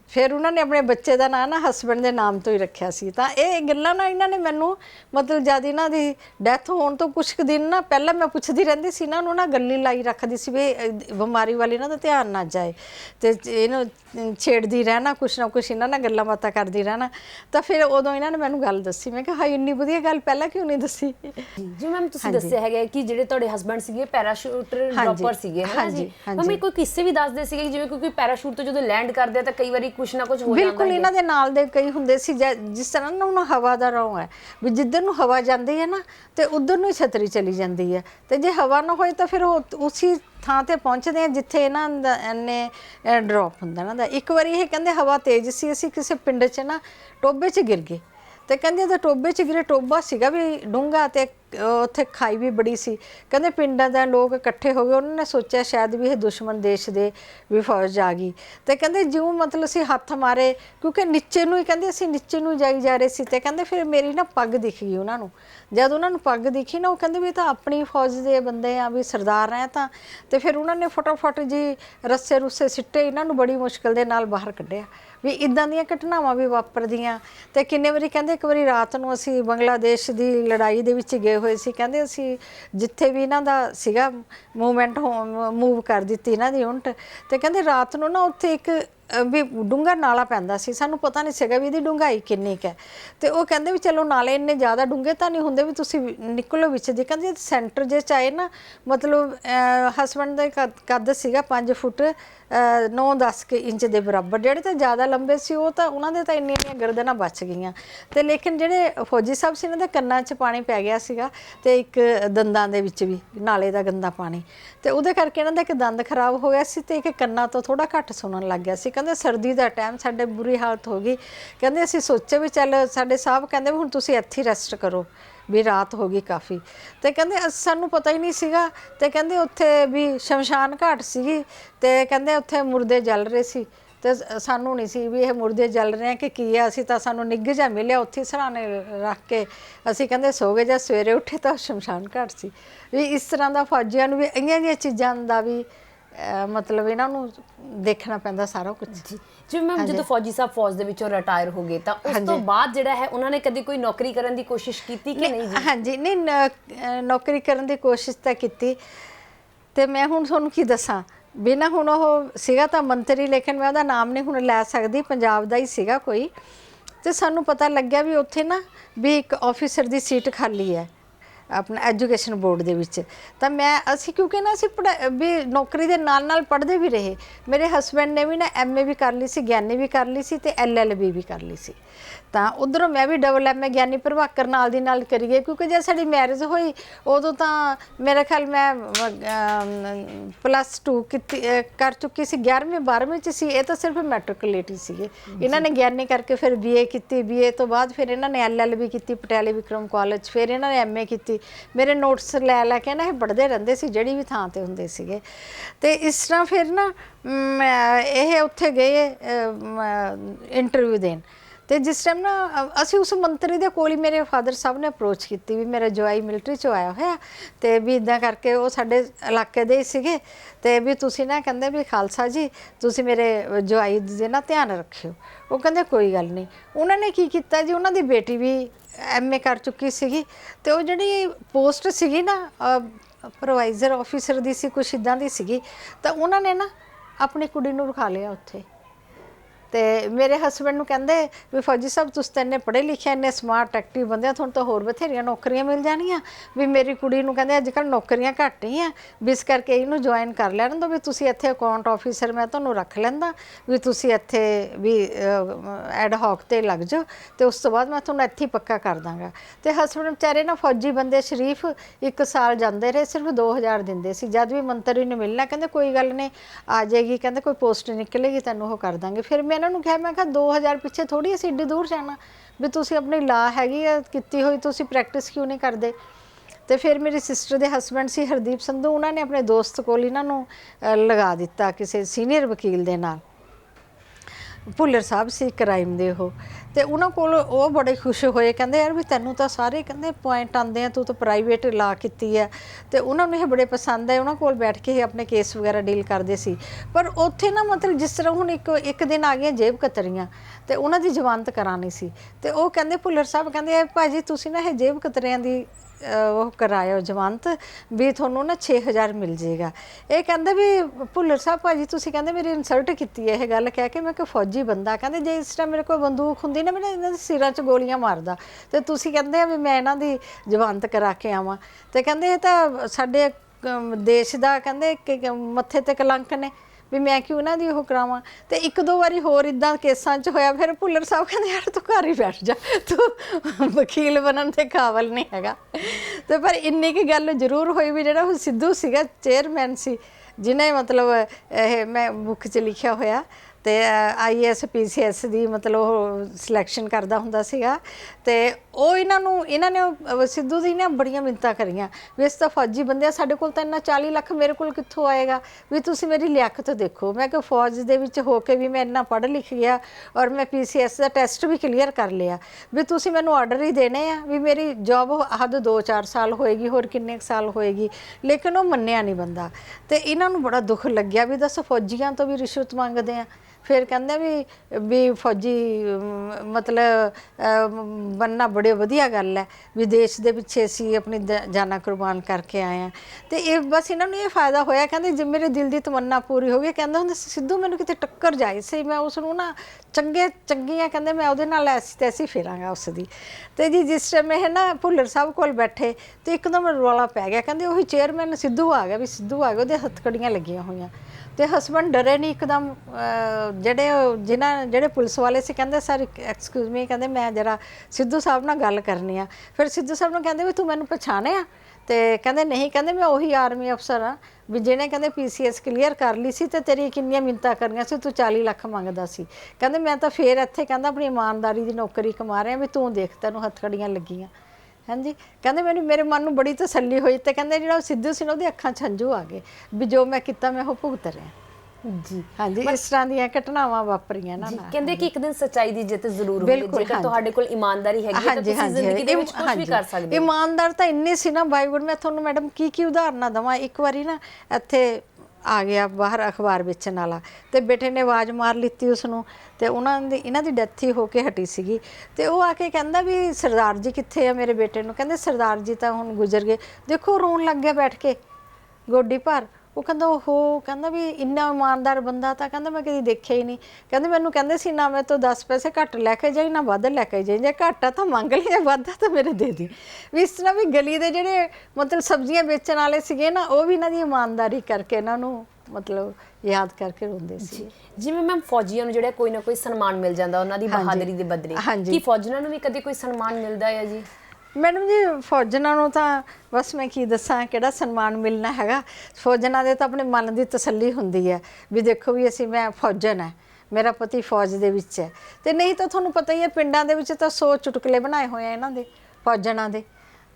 ਫਿਰ ਉਹਨਾਂ ਨੇ ਆਪਣੇ ਬੱਚੇ ਦਾ ਨਾਂ ਨਾ ਹਸਬੰਡ ਦੇ ਨਾਮ ਤੋਂ ਹੀ ਰੱਖਿਆ ਸੀ। ਤਾਂ ਇਹ ਗੱਲਾਂ ਨਾ ਇਹਨਾਂ ਨੇ ਮੈਨੂੰ ਮਤਲਬ ਜਦ ਇਹਨਾਂ ਦੀ ਡੈਥ ਹੋਣ ਤੋਂ ਕੁਝ ਕੁ ਦਿਨ ਨਾ ਪਹਿਲਾਂ ਮੈਂ ਪੁੱਛਦੀ ਰਹਿੰਦੀ ਸੀ ਇਹਨਾਂ ਨੂੰ ਨਾ ਗੱਲੀ ਲਾਈ ਰੱਖਦੀ ਸੀ ਵੀ ਬਿਮਾਰੀ ਵਾਲੀ ਇਹਨਾਂ ਦਾ ਧਿਆਨ ਨਾ ਜਾਏ। ਤੇ ਇਹਨੂੰ ਛੇੜਦੀ ਰਹਿਣਾ ਕੁਛ ਨਾ ਕੁਛ ਇਹਨਾਂ ਨਾਲ ਗੱਲਾਂ ਬਾਤਾਂ ਕਰਦੀ ਰਹਿਣਾ। ਤਾਂ ਫਿਰ ਉਦੋਂ ਇਹਨਾਂ ਨੇ ਮੈਨੂੰ ਗੱਲ ਦੱਸੀ। ਮੈਂ ਕਿਹਾ ਹਾਏ ਇੰਨੀ ਵਧੀਆ ਗੱਲ ਪਹਿਲਾਂ ਕਿਉਂ ਨਹੀਂ ਦੱਸੀ? ਜੀ ਮੈਮ ਤੁਸੀਂ ਦੱਸਿਆ ਹੈਗਾ ਕਿ ਜਿਹੜੇ ਤੁਹਾਡੇ ਹਸਬੰਡ ਸੀਗੇ ਪੈਰਾਸ਼ੂਟਰ ਡ੍ਰੌਪਰ ਸੀਗੇ ਹੈ ਨਾ ਜੀ। ਮੰਮੀ ਕੋਈ ਕਿੱਸੇ ਵੀ ਦੱਸਦੇ ਸੀਗੇ ਕਿ ਜਿਵੇਂ ਕੋਈ ਪੈਰਾਸ਼ੂਟ ਤੋਂ ਜਦੋਂ ਲੈਂਡ ਕਰਦੇ ਆ ਤਾਂ ਕਈ ਵਾਰੀ ਕੁਝ ਨਾ ਕੁਝ ਹੋ ਜਾਂਦਾ ਬਿਲਕੁਲ ਇਹਨਾਂ ਦੇ ਨਾਲ ਦੇ ਕਈ ਹੁੰਦੇ ਸੀ ਜੈ- ਜਿਸ ਤਰ੍ਹਾਂ ਨਾ ਉਹਨਾਂ ਹਵਾ ਦਾ ਰੌਂ ਹੈ ਵੀ ਜਿੱਧਰ ਨੂੰ ਹਵਾ ਜਾਂਦੀ ਹੈ ਨਾ ਤੇ ਉਧਰ ਨੂੰ ਹੀ ਛਤਰੀ ਚਲੀ ਜਾਂਦੀ ਹੈ। ਤੇ ਜੇ ਹਵਾ ਨਾ ਹੋਏ ਤਾਂ ਫਿਰ ਉਹ ਉਸੇ ਥਾਂ ਤੇ ਪਹੁੰਚਦੇ ਆ ਜਿੱਥੇ ਇਹਨਾਂ ਦਾ ਨੇ ਡ੍ਰੌਪ ਹੁੰਦਾ ਦਾ ਇੱਕ ਵਾਰੀ ਇਹ ਕਹਿੰਦੇ ਹਵਾ ਤੇਜ਼ ਸੀ ਅਸੀਂ ਕਿਸੇ ਪਿੰਡ 'ਚ ਨਾ ਟੋਬੇ 'ਚ ਗਿਰ ਗਏ। ਤੇ ਕਹਿੰਦੇ ਤਾਂ ਟੋਬੇ 'ਚ ਗਿਰੇ ਟੋਬਾ ਸੀਗਾ ਵੀ ਡੂੰਘਾ ਤੇ ਉੱਥੇ ਖਾਈ ਵੀ ਬੜੀ ਸੀ। ਕਹਿੰਦੇ ਪਿੰਡਾਂ ਦੇ ਲੋਕ ਇਕੱਠੇ ਹੋ ਗਏ, ਉਹਨਾਂ ਨੇ ਸੋਚਿਆ ਸ਼ਾਇਦ ਵੀ ਇਹ ਦੁਸ਼ਮਣ ਦੇਸ਼ ਦੇ ਵੀ ਫੌਜ ਆ ਗਈ। ਤੇ ਕਹਿੰਦੇ ਜਿਉਂ ਮਤਲਬ ਅਸੀਂ ਹੱਥ ਮਾਰੇ, ਕਿਉਂਕਿ ਨੀਚੇ ਨੂੰ ਹੀ ਕਹਿੰਦੇ ਅਸੀਂ ਨੀਚੇ ਨੂੰ ਜਾਈ ਜਾ ਰਹੇ ਸੀ ਤੇ ਕਹਿੰਦੇ ਫਿਰ ਮੇਰੀ ਨਾ ਪੱਗ ਦਿਖ ਗਈ ਉਹਨਾਂ ਨੂੰ। ਜਦ ਉਹਨਾਂ ਨੂੰ ਪੱਗ ਦਿਖੀ ਨਾ, ਉਹ ਕਹਿੰਦੇ ਵੀ ਤਾਂ ਆਪਣੀ ਫੌਜ ਦੇ ਬੰਦੇ ਆ, ਵੀ ਸਰਦਾਰ ਆ ਤਾਂ। ਤੇ ਫਿਰ ਉਹਨਾਂ ਨੇ ਫਟਾਫਟ ਜੀ ਰੱਸੇ ਰੁੱਸੇ ਸਿੱਟੇ, ਇਹਨਾਂ ਨੂੰ ਬੜੀ ਮੁਸ਼ਕਲ ਦੇ ਨਾਲ ਬਾਹਰ ਕੱਢਿਆ। ਵੀ ਇਦਾਂ ਦੀਆਂ ਘਟਨਾਵਾਂ ਵੀ ਵਾਪਰਦੀਆਂ। ਤੇ ਕਿੰਨੇ ਵਾਰੀ ਕਹਿੰਦੇ ਇੱਕ ਵਾਰੀ ਰਾਤ ਨੂੰ ਅਸੀਂ ਬੰਗਲਾਦੇਸ਼ ਦੀ ਲੜਾਈ ਦੇ ਵਿੱਚ ਗਏ ਹੋਏ ਸੀ। ਕਹਿੰਦੇ ਅਸੀਂ ਜਿੱਥੇ ਵੀ ਇਹਨਾਂ ਦਾ ਸੀਗਾ ਮੂਵਮੈਂਟ ਮੂਵ ਕਰ ਦਿੱਤੀ ਇਹਨਾਂ ਦੀ ਉੰਟ ਤੇ ਕਹਿੰਦੇ ਰਾਤ ਨੂੰ ਨਾ ਉੱਥੇ ਇੱਕ ਅਹ, ਵੀ ਡੂੰਘਾ ਨਾਲਾ ਪੈਂਦਾ ਸੀ। ਸਾਨੂੰ ਪਤਾ ਨਹੀਂ ਸੀਗਾ ਵੀ ਇਹਦੀ ਡੂੰਘਾਈ ਕਿੰਨੀ ਕੁ ਹੈ। ਤੇ ਉਹ ਕਹਿੰਦੇ ਵੀ ਚਲੋ ਨਾਲੇ ਇੰਨੇ ਜ਼ਿਆਦਾ ਡੂੰਘੇ ਤਾਂ ਨਹੀਂ ਹੁੰਦੇ ਵੀ ਤੁਸੀਂ ਵੀ ਨਿਕਲੋ ਵਿੱਚ ਜੇ। ਕਹਿੰਦੇ ਸੈਂਟਰ ਜੇ ਚਾਹੇ ਨਾ ਮਤਲਬ ਹਸਬੰਡ ਦਾ ਕੱਦ- ਕੱਦ ਸੀਗਾ 5 ਫੁੱਟ 9-10 ਕੇ ਇੰਚ ਦੇ ਬਰਾਬਰ। ਜਿਹੜੇ ਤਾਂ ਜ਼ਿਆਦਾ ਲੰਬੇ ਸੀ ਉਹ ਤਾਂ ਉਹਨਾਂ ਦੇ ਤਾਂ ਇੰਨੀਆਂ ਇੰਨੀਆਂ ਗਰਦਨਾਂ ਬਚ ਗਈਆਂ। ਤੇ ਲੇਕਿਨ ਜਿਹੜੇ ਫੌਜੀ ਸਾਹਿਬ ਸੀ ਇਹਨਾਂ ਦੇ ਕੰਨਾਂ 'ਚ ਪਾਣੀ ਪੈ ਗਿਆ ਸੀਗਾ ਤੇ ਇੱਕ ਦੰਦਾਂ ਦੇ ਵਿੱਚ ਵੀ ਨਾਲੇ ਦਾ ਗੰਦਾ ਪਾਣੀ। ਤੇ ਉਹਦੇ ਕਰਕੇ ਇਹਨਾਂ ਦਾ ਇੱਕ ਦੰਦ ਖਰਾਬ ਹੋ ਗਿਆ ਸੀ ਤੇ ਇੱਕ ਕੰਨਾਂ ਤੋਂ ਥੋੜਾ ਘੱਟ ਸੁਣਨ ਲੱਗ ਗਿਆ ਸੀ। ਕਹਿੰਦੇ ਸਰਦੀ ਦਾ ਟਾਈਮ ਸਾਡੇ ਬੁਰੀ ਹਾਲਤ ਹੋ ਗਈ। ਕਹਿੰਦੇ ਅਸੀਂ ਸੋਚਿਆ ਵੀ ਚੱਲ ਸਾਡੇ ਸਾਹਿਬ ਕਹਿੰਦੇ ਵੀ ਹੁਣ ਤੁਸੀਂ ਇੱਥੇ ਰੈਸਟ ਕਰੋ, ਵੀ ਰਾਤ ਹੋ ਗਈ ਕਾਫੀ। ਤੇ ਕਹਿੰਦੇ ਅਸ- ਸਾਨੂੰ ਪਤਾ ਹੀ ਨਹੀਂ ਸੀਗਾ ਤੇ ਕਹਿੰਦੇ ਉੱਥੇ ਵੀ ਸ਼ਮਸ਼ਾਨ ਘਾਟ ਸੀਗੀ ਤੇ ਕਹਿੰਦੇ ਉੱਥੇ ਮੁਰਦੇ ਜਲ ਰਹੇ ਸੀ। ਤੇ ਸਾਨੂੰ ਨਹੀਂ ਸੀ ਵੀ ਇਹ ਮੁਰਦੇ ਜਲ ਰਹੇ ਆ ਕਿ ਕੀ ਆ, ਅਸੀਂ ਤਾਂ ਸਾਨੂੰ ਨਿੱਘ ਜਾ ਮਿਲਿਆ ਉੱਥੇ ਸਰਾਣੇ ਰੱਖ ਕੇ। ਅਸੀਂ ਕਹਿੰਦੇ ਸੋ ਗਏ ਜਦ ਸਵੇਰੇ ਉੱਠੇ ਤਾਂ ਸ਼ਮਸ਼ਾਨ ਘਾਟ ਸੀ। ਵੀ ਇਸ ਤਰ੍ਹਾਂ ਦਾ ਫੌਜੀਆਂ ਨੂੰ ਵੀ ਇੰਨੀਆਂ ਜਿਹੀਆਂ ਚੀਜ਼ਾਂ ਦਾ ਵੀ ਅਹ, ਮਤਲਬ ਇਹਨਾਂ ਨੂੰ ਦੇਖਣਾ ਪੈਂਦਾ ਸਾਰਾ ਕੁਝ ਜੀ। ਜਿਵੇਂ ਮੈਮ ਜਦੋਂ ਫੌਜੀ ਸਾਹਿਬ ਫੌਜ ਦੇ ਵਿੱਚੋਂ ਰਿਟਾਇਰ ਹੋ ਗਏ ਤਾਂ ਉਸ ਤੋਂ ਬਾਅਦ ਜਿਹੜਾ ਹੈ ਉਹਨਾਂ ਨੇ ਕਦੇ ਕੋਈ ਨੌਕਰੀ ਕਰਨ ਦੀ ਕੋਸ਼ਿਸ਼ ਕੀਤੀ ਕਿ ਨਹੀਂ ਜੀ? ਹਾਂਜੀ ਨਹੀਂ ਨ- ਅਹ ਨੌਕਰੀ ਕਰਨ ਦੀ ਕੋਸ਼ਿਸ਼ ਤਾਂ ਕੀਤੀ। ਤੇ ਮੈਂ ਹੁਣ ਤੁਹਾਨੂੰ ਕੀ ਦੱਸਾਂ? ਬਿਨਾ ਹੁਣ ਉਹ ਸੀਗਾ ਤਾਂ ਮੰਤਰੀ ਲੇਕਿਨ ਮੈਂ ਉਹਦਾ ਨਾਮ ਨਹੀਂ ਹੁਣ ਲੈ ਸਕਦੀ ਪੰਜਾਬ ਦਾ ਹੀ ਸੀਗਾ ਕੋਈ। ਤੇ ਸਾਨੂੰ ਪਤਾ ਲੱਗਿਆ ਵੀ ਉੱਥੇ ਨਾ ਵੀ ਇੱਕ ਆਫੀਸਰ ਦੀ ਸੀਟ ਖਾਲੀ ਹੈ। ਆਪਣਾ ਐਜੂਕੇਸ਼ਨ ਬੋਰਡ ਦੇ ਵਿੱਚ। ਤਾਂ ਮੈਂ, ਅਸੀਂ ਕਿਉਂਕਿ ਨਾ ਅਸੀਂ ਪੜ੍ਹਾ- ਵੀ ਨੌਕਰੀ ਦੇ ਨਾਲ ਨਾਲ ਪੜ੍ਹਦੇ ਵੀ ਰਹੇ। ਮੇਰੇ ਹਸਬੰਡ ਨੇ ਵੀ ਨਾ ਐਮਏ ਵੀ ਕਰ ਲਈ ਸੀ, ਗਿਆਨੀ ਵੀ ਕਰ ਲਈ ਸੀ ਤੇ ਐਲਐਲਬੀ ਵੀ ਕਰ ਲਈ ਸੀ। ਤਾਂ ਉਧਰੋਂ ਮੈਂ ਵੀ ਡਬਲ ਐਮਏ ਗਿਆਨੀ ਪ੍ਰਭਾਕਰ ਨਾਲ ਦੀ ਨਾਲ ਕਰੀਏ, ਕਿਉਂਕਿ ਜੇ ਸਾਡੀ ਮੈਰਿਜ ਹੋਈ, ਉਦੋਂ ਤਾਂ ਮੇਰੇ ਖਿਆਲ ਮੈਂ ਪਲੱਸ 2 ਕੀਤੀ ਕਰ ਚੁੱਕੀ ਸੀ 11ਵੀਂ 12ਵੀਂ ਚ ਸੀ, ਇਹ ਤਾਂ ਸਿਰਫ ਮੈਟ੍ਰਿਕੂਲੇਟ ਹੀ ਸੀਗੇ। ਇਹਨਾਂ ਨੇ ਗਿਆਨੀ ਕਰਕੇ ਫਿਰ ਬੀਏ ਕੀਤੀ ਬੀਏ ਤੋਂ ਬਾਅਦ ਫਿਰ ਇਹਨਾਂ ਨੇ ਐਲਐਲਬੀ ਕੀਤੀ, ਪਟਿਆਲੇ ਵਿਕਰਮ ਕਾਲਜ ਫਿਰ ਇਹਨਾਂ ਨੇ ਐਮਏ ਕੀਤੀ। ਮੇਰੇ ਨੋਟਸ ਲੈ ਲੈ ਕੇ ਨਾ ਇਹ ਪੜ੍ਹਦੇ ਰਹਿੰਦੇ ਸੀ, ਜਿਹੜੀ ਵੀ ਥਾਂ ਤੇ ਹੁੰਦੇ ਸੀਗੇ। ਤੇ ਇਸ ਤਰ੍ਹਾਂ ਫਿਰ ਨਾ ਇਹ ਉੱਥੇ ਗਏ ਇੰਟਰਵਿਊ ਦੇਣ। ਤੇ ਜਿਸ ਟਾਈਮ ਨਾ ਅ- ਅਸੀਂ ਉਸ ਮੰਤਰੀ ਦੇ ਕੋਲ ਹੀ ਮੇਰੇ ਫਾਦਰ ਸਾਹਿਬ ਨੇ ਅਪਰੋਚ ਕੀਤੀ ਵੀ ਮੇਰਾ ਜਵਾਈ ਮਿਲਟਰੀ ਚੋਂ ਆਇਆ ਹੋਇਆ ਤੇ ਵੀ ਇਦਾਂ ਕਰਕੇ ਉਹ ਸਾਡੇ ਇਲਾਕੇ ਦੇ ਹੀ ਸੀਗੇ ਤੇ ਵੀ ਤੁਸੀਂ ਨਾ ਕਹਿੰਦੇ ਵੀ ਖਾਲਸਾ ਜੀ, ਤੁਸੀਂ ਮੇਰੇ ਜਵਾਈ ਦੇ ਨਾ ਧਿਆਨ ਰੱਖਿਓ। ਉਹ ਕਹਿੰਦੇ ਕੋਈ ਗੱਲ ਨਹੀਂ। ਉਹਨਾਂ ਨੇ ਕੀ ਕੀਤਾ ਜੀ, ਉਹਨਾਂ ਦੀ ਬੇਟੀ ਵੀ ਐਮਏ ਕਰ ਚੁੱਕੀ ਸੀਗੀ ਤੇ ਉਹ ਜਿਹੜੀ ਪੋਸਟ ਸੀਗੀ ਨਾ ਪ੍ਰੋਵਾਈਜ਼ਰ ਆਫੀਸਰ ਦੀ ਸੀ, ਕੁਛ ਇਦਾਂ ਦੀ ਸੀਗੀ, ਤਾਂ ਉਹਨਾਂ ਨੇ ਨਾ ਆਪਣੀ ਕੁੜੀ ਨੂੰ ਰਖਾ ਲਿਆ ਉੱਥੇ। ਤੇ ਮੇਰੇ ਹਸਬੰਡ ਨੂੰ ਕਹਿੰਦੇ ਵੀ ਫੌਜੀ ਸਾਹਿਬ, ਤੁਸੀਂ ਤਾਂ ਇੰਨੇ ਪੜ੍ਹੇ ਲਿਖੇ, ਇੰਨੇ ਸਮਾਰਟ ਐਕਟਿਵ ਬੰਦੇ ਆ ਤੁਹਾਨੂੰ ਤਾਂ ਹੋਰ ਬਥੇਰੀਆਂ ਨੌਕਰੀਆਂ ਮਿਲ ਜਾਣੀਆਂ। ਵੀ ਮੇਰੀ ਕੁੜੀ ਨੂੰ ਕਹਿੰਦੇ ਅੱਜ ਕੱਲ੍ਹ ਨੌਕਰੀਆਂ ਘੱਟ ਹੀ ਆ। ਵੀ ਇਸ ਕਰਕੇ ਇਹਨੂੰ ਜੁਆਇਨ ਕਰ ਲੈਣ ਦੋ, ਵੀ ਤੁਸੀਂ ਇੱਥੇ ਅਕਾਊਂਟ ਆਫੀਸਰ ਮੈਂ ਤੁਹਾਨੂੰ ਰੱਖ ਲੈਂਦਾ। ਵੀ ਤੁਸੀਂ ਇੱਥੇ ਵੀ ਐਡ ਹਾਕ ਤੇ ਲੱਗ ਜਾਓ। ਤੇ ਉਸ ਤੋਂ ਬਾਅਦ ਮੈਂ ਤੁਹਾਨੂੰ ਇੱਥੇ ਹੀ ਪੱਕਾ ਕਰ ਦਾਂਗਾ। ਤੇ ਹਸਬੰਡ ਵਿਚਾਰੇ ਨਾ ਫੌਜੀ ਬੰਦੇ ਸ਼ਰੀਫ ਇੱਕ ਸਾਲ ਜਾਂਦੇ ਰਹੇ, ਸਿਰਫ 2000 ਦਿੰਦੇ ਸੀ। ਜਦ ਵੀ ਮੰਤਰੀ ਨੂੰ ਮਿਲਣਾ, ਕਹਿੰਦੇ ਕੋਈ ਗੱਲ ਨਹੀਂ, ਆ ਜਾਏਗੀ, ਕਹਿੰਦੇ ਕੋਈ ਪੋਸਟ ਨਿਕਲੇਗੀ, ਤੈਨੂੰ ਉਹ ਕਰ ਦਾਂਗੇ। ਫਿਰ ਮੈਂ ਇਹਨਾਂ ਨੂੰ ਕਿਹਾ ਮੈਂ ਕਿਹਾ 2000 ਪਿੱਛੇ ਥੋੜੀ ਅਸੀਂ ਏਡੀ ਦੂਰ ਜਾਣਾ। ਵੀ ਤੁਸੀਂ ਆਪਣੀ ਲਾ ਹੈਗੀ ਆ, ਕੀਤੀ ਹੋਈ ਤੁਸੀਂ ਪ੍ਰੈਕਟਿਸ ਕਿਉਂ ਨਹੀਂ ਕਰਦੇ? ਤੇ ਫਿਰ ਮੇਰੀ ਸਿਸਟਰ ਦੇ ਹਸਬੰਡ ਸੀ ਹਰਦੀਪ ਸੰਧੂ, ਉਹਨਾਂ ਨੇ ਆਪਣੇ ਦੋਸਤ ਕੋਲ ਇਹਨਾਂ ਨੂੰ ਲਗਾ ਦਿੱਤਾ ਕਿਸੇ ਸੀਨੀਅਰ ਵਕੀਲ ਦੇ ਨਾਲ। ਭੁੱਲਰ ਸਾਹਿਬ ਸੀ ਕ੍ਰਾਈਮ ਦੇ ਉਹ। ਤੇ ਉਹਨਾਂ ਕੋਲ ਉਹ ਬੜੇ ਖੁਸ਼ ਹੋਏ, ਕਹਿੰਦੇ ਯਾਰ ਵੀ ਤੈਨੂੰ ਤਾਂ ਸਾਰੇ ਕਹਿੰਦੇ ਪੁਆਇੰਟ ਆਉਂਦੇ ਆ, ਤੂੰ ਤਾਂ ਪ੍ਰਾਈਵੇਟ ਲਾ ਕੀਤੀ ਹੈ। ਤੇ ਉਹਨਾਂ ਨੂੰ ਇਹ ਬੜੇ ਪਸੰਦ ਆਏ, ਉਹਨਾਂ ਕੋਲ ਬੈਠ ਕੇ ਇਹ ਆਪਣੇ ਕੇਸ ਵਗੈਰਾ ਡੀਲ ਕਰਦੇ ਸੀ। ਪਰ ਉੱਥੇ ਨਾ ਮਤਲਬ ਜਿਸ ਤਰ੍ਹਾਂ ਹੁਣ ਇੱਕ ਇੱਕ ਦਿਨ ਆ ਗਈਆਂ ਜੇਬ ਕਤਰੀਆਂ, ਤੇ ਉਹਨਾਂ ਦੀ ਜ਼ਮਾਨਤ ਕਰਾਣੀ ਸੀ। ਤੇ ਉਹ ਕਹਿੰਦੇ ਭੁੱਲਰ ਸਾਹਿਬ, ਕਹਿੰਦੇ "ਇਹ ਭਾਜੀ ਤੁਸੀਂ ਨਾ ਇਹ ਜੇਬ ਕਤਰੀਆਂ ਦੀ ਉਹ ਕਰਾਇਓ ਜਵੰਤ ਵੀ ਤੁਹਾਨੂੰ ਨਾ 6000 ਮਿਲ ਜਾਏਗਾ ਇਹ ਕਹਿੰਦੇ ਵੀ ਭੁੱਲਰ ਸਾਹਿਬ ਭਾਜੀ ਤੁਸੀਂ ਕਹਿੰਦੇ ਮੇਰੀ ਇਨਸਲਟ ਕੀਤੀ ਹੈ ਇਹ ਗੱਲ ਕਹਿ ਕੇ, ਮੈਂ ਕਿ ਫੌਜੀ ਬੰਦਾ, ਕਹਿੰਦੇ ਜੇ ਇਸ ਟਾਈਮ ਮੇਰੇ ਕੋਲ ਬੰਦੂਕ ਹੁੰਦੀ ਨਾ ਮੈਂ ਇਹਨਾਂ ਦੇ ਸਿਰਾਂ 'ਚ ਗੋਲੀਆਂ ਮਾਰਦਾ। ਤੇ ਤੁਸੀਂ ਕਹਿੰਦੇ ਆ ਵੀ ਮੈਂ ਇਹਨਾਂ ਦੀ ਜਵਾਨਤ ਕਰਾ ਕੇ ਆਵਾਂ। ਤੇ ਕਹਿੰਦੇ ਇਹ ਤਾਂ ਸਾਡੇ ਅਮ, ਦੇਸ਼ ਦਾ ਕਹਿੰਦੇ ਕਿ ਮੱਥੇ ਤੇ ਕਲੰਕ ਨੇ ਵੀ ਮੈਂ ਕਿਉਂ ਇਹਨਾਂ ਦੀ ਉਹ ਕਰਾਵਾਂ? ਤੇ ਇੱਕ ਦੋ ਵਾਰੀ ਹੋਰ ਇਦਾਂ ਕੇਸਾਂ 'ਚ ਹੋਇਆ ਫਿਰ ਭੁੱਲਰ ਸਾਹਿਬ ਕਹਿੰਦੇ ਯਾਰ ਤੂੰ ਘਰ ਹੀ ਬੈਠ ਜਾ। ਤੂੰ ਵਕੀਲ ਬਣਨ ਦੇ ਕਾਬਲ ਨਹੀਂ ਹੈਗਾ। ਤੇ ਪਰ ਇੰਨੀ ਕੀ ਗੱਲ ਜ਼ਰੂਰ ਹੋਈ ਵੀ ਜਿਹੜਾ ਉਹ ਸਿੱਧੂ ਸੀਗਾ ਚੇਅਰਮੈਨ ਸੀ ਜਿਨੇ ਮਤਲਬ ਇਹ ਮੈਂ ਬੁੱਕ 'ਚ ਲਿਖਿਆ ਹੋਇਆ। ਤੇ ਆਈਐਸ ਪੀਸੀਐਸ ਦੀ ਮਤਲਬ ਉਹ ਸਿਲੈਕਸ਼ਨ ਕਰਦਾ ਹੁੰਦਾ ਸੀਗਾ। ਤੇ ਉਹ ਇਹਨਾਂ ਨੂੰ, ਇਹਨਾਂ ਨੇ ਸਿੱਧੂ ਦੀ ਨਾ ਬੜੀਆਂ ਮਿੰਤਾਂ ਕਰੀਆਂ ਵੀ ਇਸ ਤਾਂ ਫੌਜੀ ਬੰਦੇ ਆ, ਸਾਡੇ ਕੋਲ ਤਾਂ ਇੰਨਾ 40 ਲੱਖ ਮੇਰੇ ਕੋਲ ਕਿੱਥੋਂ ਆਏਗਾ? ਵੀ ਤੁਸੀਂ ਮੇਰੀ ਲਿਆਕਤ ਦੇਖੋ। ਮੈਂ ਕਿ ਫੌਜ ਦੇ ਵਿੱਚ ਹੋ ਕੇ ਵੀ ਮੈਂ ਇੰਨਾ ਪੜ੍ਹ ਲਿਖ ਗਿਆ ਔਰ ਮੈਂ ਪੀਸੀਐਸ ਦਾ ਟੈਸਟ ਵੀ ਕਲੀਅਰ ਕਰ ਲਿਆ। ਵੀ ਤੁਸੀਂ ਮੈਨੂੰ ਆਰਡਰ ਹੀ ਦੇਣੇ ਆ ਵੀ ਮੇਰੀ ਜੌਬ ਹੱਦ 2-4 ਸਾਲ ਹੋਏਗੀ, ਹੋਰ ਕਿੰਨੇ ਕੁ ਸਾਲ ਹੋਏਗੀ। ਲੇਕਿਨ ਉਹ ਮੰਨਿਆ ਨਹੀਂ ਬੰਦਾ। ਤੇ ਇਹਨਾਂ ਨੂੰ ਬੜਾ ਦੁੱਖ ਲੱਗਿਆ ਵੀ ਦੱਸ ਫੌਜੀਆਂ ਤੋਂ ਵੀ ਰਿਸ਼ਵਤ ਮੰਗਦੇ ਆ। ਫਿਰ ਕਹਿੰਦੇ ਵੀ ਵੀ ਫੌਜੀ ਅਮ, ਮਤਲਬ ਅਮ, ਬੰਨਾ ਬੜੇ ਵਧੀਆ ਗੱਲ ਹੈ ਵੀ ਦੇਸ਼ ਦੇ ਪਿੱਛੇ ਅਸੀਂ ਆਪਣੀ ਦ- ਜਾਨਾਂ ਕੁਰਬਾਨ ਕਰਕੇ ਆਏ ਆ ਤੇ ਇਹ ਬਸ ਇਹਨਾਂ ਨੂੰ ਇਹ ਫਾਇਦਾ ਹੋਇਆ ਕਹਿੰਦੇ ਜੇ ਮੇਰੇ ਦਿਲ ਦੀ ਤਮੰਨਾ ਪੂਰੀ ਹੋ ਗਈ ਕਹਿੰਦੇ ਹੁੰਦੇ ਸੀ, ਸਿੱਧੂ ਮੈਨੂੰ ਕਿਤੇ ਟੱਕਰ ਜਾਏ। ਸੀ ਮੈਂ ਉਸ ਨੂੰ ਨਾ ਚੰਗੇ ਚੰਗੀਆਂ ਕਹਿੰਦੇ ਮੈਂ ਉਹਦੇ ਨਾਲ ਐਸੀ ਤੈਸੀ ਫੇਰਾਂਗਾ ਉਸ ਦੀ ਤੇ ਜੀ ਜਿਸ ਟਾਈਮ ਇਹ ਨਾ ਭੁੱਲਰ ਸਾਹਿਬ ਕੋਲ ਬੈਠੇ ਤੇ ਇੱਕਦਮ ਰੌਲਾ ਪੈ ਗਿਆ ਕਹਿੰਦੇ ਉਹੀ ਚੇਅਰਮੈਨ ਸਿੱਧੂ ਆ ਗਿਆ ਵੀ ਸਿੱਧੂ ਆ ਗਿਆ ਉਹਦੇ ਹੱਥਕੜੀਆਂ ਲੱਗੀਆਂ ਹੋਈਆਂ। ਤੇ ਹਸਬੰਡ ਡਰੇ ਨਹੀਂ ਇੱਕਦਮ ਅਹ, ਜਿਹੜੇ ਉਹ- ਜਿਨ੍ਹਾਂ ਜਿਹੜੇ ਪੁਲਿਸ ਵਾਲੇ ਸੀ ਕਹਿੰਦੇ ਸਰ ਐਕਸਕਿਊਜ਼ ਮੀ ਕਹਿੰਦੇ ਮੈਂ ਜਰਾ ਸਿੱਧੂ ਸਾਹਿਬ ਨਾਲ ਗੱਲ ਕਰਨੀ ਆ। ਫਿਰ ਸਿੱਧੂ ਸਾਹਿਬ ਨੂੰ ਕਹਿੰਦੇ ਵੀ ਤੂੰ ਮੈਨੂੰ ਪਛਾਣਿਆ ਤੇ ਕਹਿੰਦੇ ਨਹੀਂ ਕਹਿੰਦੇ ਮੈਂ ਉਹੀ ਆਰਮੀ ਅਫਸਰ ਆ ਵੀ ਜਿਹਨੇ ਕਹਿੰਦੇ ਪੀਸੀਐਸ ਕਲੀਅਰ ਕਰ ਲਈ ਸੀ ਤੇ ਤੇਰੀ ਕਿੰਨੀਆਂ ਮਿੰਤਾਂ ਕਰਨੀਆਂ ਸੀ ਤੂੰ 40 ਲੱਖ ਮੰਗਦਾ ਸੀ। ਕਹਿੰਦੇ ਮੈਂ ਤਾਂ ਫੇਰ ਇੱਥੇ ਕਹਿੰਦਾ ਆਪਣੀ ਇਮਾਨਦਾਰੀ ਦੀ ਨੌਕਰੀ ਕਮਾ ਰਿਹਾ ਵੀ ਤੂੰ ਦੇਖ ਤੈਨੂੰ ਹੱਥਕੜੀਆਂ ਲੱਗੀਆਂ। ਹਾਂਜੀ। ਕਹਿੰਦੇ ਮੈਨੂੰ ਮੇਰੇ ਮਨ ਨੂੰ ਬੜੀ ਤਸੱਲੀ ਹੋਈ ਤੇ ਕਹਿੰਦੇ ਜਿਹੜਾ ਉਹ ਸਿੱਧੂ ਸੀ ਨਾ ਉਹਦੀ ਅੱਖਾਂ 'ਚ ਹੰਝੂ ਆ ਗਏ ਵੀ ਜੋ ਮੈਂ ਕੀਤਾ ਮੈਂ ਉਹ ਭੁਗਤ ਰਿਹਾ। ਜੀ। ਹਾਂਜੀ ਇਸ ਤਰ੍ਹਾਂ ਦੀਆਂ ਘਟਨਾਵਾਂ ਵਾਪਰੀਆਂ ਨਾ ਨਾਲ। ਕਹਿੰਦੇ ਕਿ ਇੱਕ ਦਿਨ ਸੱਚਾਈ ਦੀ ਜਿੱਤ ਜ਼ਰੂਰ ਹੋਵੇ ਜੇਕਰ। ਤੁਹਾਡੇ ਕੋਲ ਇਮਾਨਦਾਰੀ ਹੈਗੀ ਤਾਂ ਤੁਸੀਂ ਜ਼ਿੰਦਗੀ ਦੇ ਵਿੱਚ ਕੁਝ ਵੀ। ਕਰ ਸਕਦੇ ਹੋ। ਇਮਾਨਦਾਰ ਤਾਂ ਇੰਨੇ ਸੀ ਨਾ ਬਾਈਗੁੱਡ ਮੈਂ ਤੁਹਾਨੂੰ ਮੈਡਮ ਕੀ ਕੀ ਉਦਾਹਰਨਾਂ ਦਵਾਂ। ਇੱਕ ਵਾਰੀ ਨਾ ਇੱਥੇ ਆ ਗਿਆ ਬਾਹਰ ਅਖਬਾਰ ਵੇਚਣ ਵਾਲਾ। ਤੇ ਬੇਟੇ ਨੇ ਆਵਾਜ਼ ਮਾਰ ਲਿੱਤੀ ਉਸ ਨੂੰ ਤੇ ਉਹਨਾਂ ਦੀ, ਇਹਨਾਂ ਦੀ ਡੈਥ ਹੀ ਹੋ ਕੇ ਹਟੀ ਸੀਗੀ। ਤੇ ਉਹ ਆ ਕੇ ਕਹਿੰਦਾ ਵੀ ਸਰਦਾਰ ਜੀ ਕਿੱਥੇ ਆ ਮੇਰੇ ਬੇਟੇ ਨੂੰ? ਕਹਿੰਦੇ ਸਰਦਾਰ ਜੀ ਤਾਂ ਹੁਣ ਗੁਜ਼ਰ ਗਏ। ਦੇਖੋ ਰੋਣ ਲੱਗ ਗਿਆ ਬੈਠ ਕੇ। ਗੋਡੀ ਭਰ। ਉਹ ਕਹਿੰਦਾ ਉਹ ਕਹਿੰਦਾ ਵੀ ਇੰਨਾ ਇਮਾਨਦਾਰ ਬੰਦਾ ਤਾਂ ਕਹਿੰਦਾ ਮੈਂ ਕਦੀ ਦੇਖਿਆ ਹੀ ਨਹੀਂ। ਕਹਿੰਦੇ ਮੈਨੂੰ ਕਹਿੰਦੇ ਸੀ ਨਾ ਮੈਂ ਤੋਂ 10 ਪੈਸੇ ਘੱਟ ਲੈ ਕੇ ਜਾਈ ਨਾ ਵੱਧ ਲੈ ਕੇ ਜਾਈ। ਜੇ ਘਾਟਾ ਤਾਂ ਮੰਗ ਲਈ ਜੇ ਵਾਧਾ ਤਾਂ ਮੇਰੇ ਦੇ ਦੀ। ਵੀ ਇਸ ਤਰ੍ਹਾਂ ਵੀ ਗਲੀ ਦੇ ਜਿਹੜੇ ਮਤਲਬ ਸਬਜ਼ੀਆਂ ਵੇਚਣ ਵਾਲੇ ਸੀਗੇ ਨਾ ਉਹ ਵੀ ਇਹਨਾਂ ਦੀ ਇਮਾਨਦਾਰੀ ਕਰਕੇ ਇਹਨਾਂ ਨੂੰ ਮਤਲਬ ਯਾਦ ਕਰਕੇ ਰੋਂਦੇ ਸੀ। ਜਿਵੇਂ ਮੈਮ ਫੌਜੀਆਂ ਨੂੰ ਜਿਹੜਾ ਕੋਈ ਨਾ ਕੋਈ ਸਨਮਾਨ ਮਿਲ ਜਾਂਦਾ ਉਹਨਾਂ ਦੀ। ਬਹਾਦਰੀ ਦੇ ਬਦਲੇ। ਕੀ ਫੌਜੀਆਂ ਨੂੰ ਵੀ ਕਦੇ ਕੋਈ ਸਨਮਾਨ ਮਿਲਦਾ ਹੈ ਜੀ? ਮੈਡਮ ਜੀ, ਫੌਜਨਾਂ ਨੂੰ ਤਾਂ ਬਸ ਮੈਂ ਕੀ ਦੱਸਾਂ, ਕਿਹੜਾ ਸਨਮਾਨ ਮਿਲਣਾ ਹੈਗਾ? ਫੌਜਨਾਂ ਦੇ ਤਾਂ ਆਪਣੇ ਮਨ ਦੀ ਤਸੱਲੀ ਹੁੰਦੀ ਹੈ ਵੀ ਦੇਖੋ ਵੀ ਅਸੀਂ, ਮੈਂ ਫੌਜਨ ਹੈ, ਮੇਰਾ ਪਤੀ ਫੌਜ ਦੇ ਵਿੱਚ ਹੈ। ਤੇ ਨਹੀਂ ਤਾਂ ਤੁਹਾਨੂੰ ਪਤਾ ਹੀ ਹੈ, ਪਿੰਡਾਂ ਦੇ ਵਿੱਚ ਤਾਂ ਸੌ ਚੁਟਕਲੇ ਬਣਾਏ ਹੋਏ ਆ ਇਹਨਾਂ ਦੇ, ਫੌਜਨਾਂ ਦੇ।